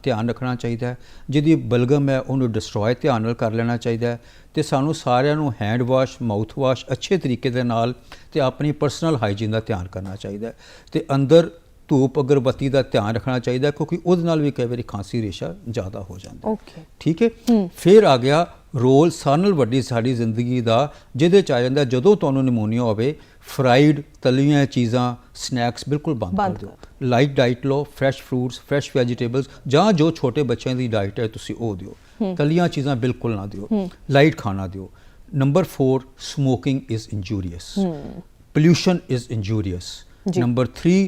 ਧਿਆਨ ਰੱਖਣਾ ਚਾਹੀਦਾ ਹੈ। ਜਿਹਦੀ ਬਲਗਮ ਹੈ ਉਹਨੂੰ ਡਿਸਟਰੋਏ ਧਿਆਨ ਨਾਲ ਕਰ ਲੈਣਾ ਚਾਹੀਦਾ ਹੈ ਤੇ ਸਾਨੂੰ ਸਾਰਿਆਂ ਨੂੰ ਹੈਂਡ ਵਾਸ਼ ਮਾਊਥ ਵਾਸ਼ ਅੱਛੇ ਤਰੀਕੇ ਦੇ ਨਾਲ ਤੇ ਆਪਣੀ ਪਰਸਨਲ ਹਾਈਜੀਨ ਦਾ ਧਿਆਨ ਕਰਨਾ ਚਾਹੀਦਾ ਹੈ। ਤੇ ਅੰਦਰ ਧੂਪ ਅਗਰਬੱਤੀ ਦਾ ਧਿਆਨ ਰੱਖਣਾ ਚਾਹੀਦਾ ਕਿਉਂਕਿ ਉਹਦੇ ਨਾਲ ਵੀ ਕਈ ਵਾਰੀ ਖਾਂਸੀ ਰੇਸ਼ਾ ਜ਼ਿਆਦਾ ਹੋ ਜਾਂਦਾ ਹੈ। ਓਕੇ ਠੀਕ ਹੈ? ਫਿਰ ਆ ਗਿਆ ਰੋਲ ਸਾਰਿਆਂ ਨਾਲ ਵੱਡੀ ਸਾਡੀ ਜ਼ਿੰਦਗੀ ਦਾ ਜਿਹਦੇ ਚ ਆ ਜਾਂਦਾ ਜਦੋਂ ਤੁਹਾਨੂੰ ਨਿਮੋਨੀਆ ਹੋਵੇ ਫਰਾਈਡ ਤਲੀਆਂ ਚੀਜ਼ਾਂ ਸਨੈਕਸ ਬਿਲਕੁਲ ਬੰਦ ਕਰ ਦਿਓ। ਲਾਈਟ ਡਾਈਟ ਲਓ ਫਰੈਸ਼ ਫਰੂਟਸ ਫਰੈਸ਼ ਵੈਜੀਟੇਬਲਸ ਜਾਂ ਜੋ ਛੋਟੇ ਬੱਚਿਆਂ ਦੀ ਡਾਈਟ ਹੈ ਤੁਸੀਂ ਉਹ ਦਿਓ। ਤਲੀਆਂ ਚੀਜ਼ਾਂ ਬਿਲਕੁਲ ਨਾ ਦਿਓ। ਲਾਈਟ ਖਾਣਾ ਦਿਓ। Number 4 smoking is injurious. Pollution is injurious. Number 3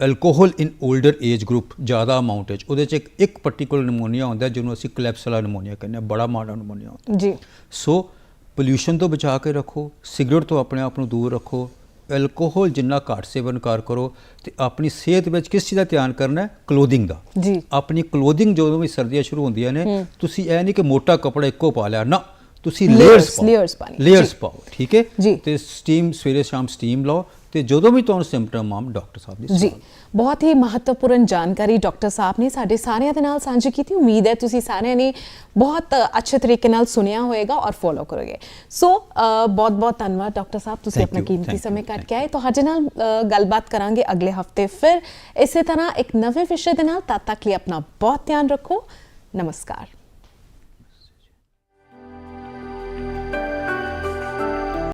alcohol in older age group ਜ਼ਿਆਦਾ ਅਮਾਉਂਟ ਵਿੱਚ ਉਹਦੇ ਚ ਇੱਕ ਇੱਕ ਪਾਰਟਿਕੂਲਰ ਨਿਮੋਨੀਆ ਹੁੰਦਾ ਜਿਹਨੂੰ ਅਸੀਂ ਕਲੈਪਸੂਲਾ ਨਿਮੋਨੀਆ ਕਹਿੰਦੇ ਹਾਂ ਬੜਾ ਮਾੜਾ ਨਿਮੋਨੀਆ ਹੁੰਦਾ ਜੀ। ਸੋ ਪੋਲਿਊਸ਼ਨ ਤੋਂ ਬਚਾ ਕੇ ਰੱਖੋ ਸਿਗਰਟ ਤੋਂ ਆਪਣੇ ਆਪ ਨੂੰ ਦੂਰ ਰੱਖੋ ਐਲਕੋਹਲ ਜਿੰਨਾ ਘੱਟ ਸੇਵਨ ਕਰ ਕਰੋ ਤੇ ਆਪਣੀ ਸਿਹਤ ਵਿੱਚ ਕਿਸ ਚੀਜ਼ ਦਾ ਧਿਆਨ ਕਰਨਾ ਹੈ? ਕਲੋਥਿੰਗ ਦਾ। ਜੀ। ਆਪਣੀ ਕਲੋਥਿੰਗ ਜਦੋਂ ਵੀ ਸਰਦੀਆਂ ਸ਼ੁਰੂ ਹੁੰਦੀਆਂ ਨੇ ਤੁਸੀਂ ਇਹ ਨਹੀਂ ਕਿ ਮੋਟਾ ਕੱਪੜਾ ਇੱਕੋ ਪਾ ਲਿਆ ਨਾ। ਤੁਸੀਂ ਲੇਅਰਸ ਪਾਣੀ, ਲੇਅਰਸ। ਪਾਓ। ਠੀਕ ਹੈ। ਤੇ ਸਟੀਮ ਸਵੇਰੇ ਸ਼ਾਮ ਸਟੀਮ ਲਓ। ਤੇ ਜਦੋਂ ਵੀ ਤੁਹਾਨੂੰ ਸਿੰਪਟਮ ਆਮ ਡਾਕਟਰ ਸਾਹਿਬ ਦੀ ਜੀ। ਬਹੁਤ ਹੀ ਮਹੱਤਵਪੂਰਨ ਜਾਣਕਾਰੀ ਡਾਕਟਰ ਸਾਹਿਬ ਨੇ ਸਾਡੇ ਸਾਰਿਆਂ ਦੇ ਨਾਲ ਸਾਂਝੀ ਕੀਤੀ। ਉਮੀਦ ਹੈ ਤੁਸੀਂ ਸਾਰਿਆਂ ਨੇ ਬਹੁਤ ਅੱਛੇ ਤਰੀਕੇ ਨਾਲ ਸੁਣਿਆ ਹੋਵੇਗਾ ਔਰ ਫੋਲੋ ਕਰੋਗੇ। ਸੋ ਬਹੁਤ ਬਹੁਤ ਧੰਨਵਾਦ ਡਾਕਟਰ ਸਾਹਿਬ। ਤੁਸੀਂ ਆਪਣਾ ਕੀਮਤੀ ਸਮੇਂ ਕੱਢ ਕੇ ਆਏ। ਤੁਹਾਡੇ ਨਾਲ ਗੱਲਬਾਤ ਕਰਾਂਗੇ ਅਗਲੇ ਹਫ਼ਤੇ ਫਿਰ। ਇਸੇ ਤਰ੍ਹਾਂ ਇੱਕ ਨਵੇਂ ਵਿਸ਼ੇ ਦੇ ਨਾਲ ਤਦ ਤੱਕ ਲਈ ਆਪਣਾ ਬਹੁਤ ਧਿਆਨ ਰੱਖੋ। ਨਮਸਕਾਰ।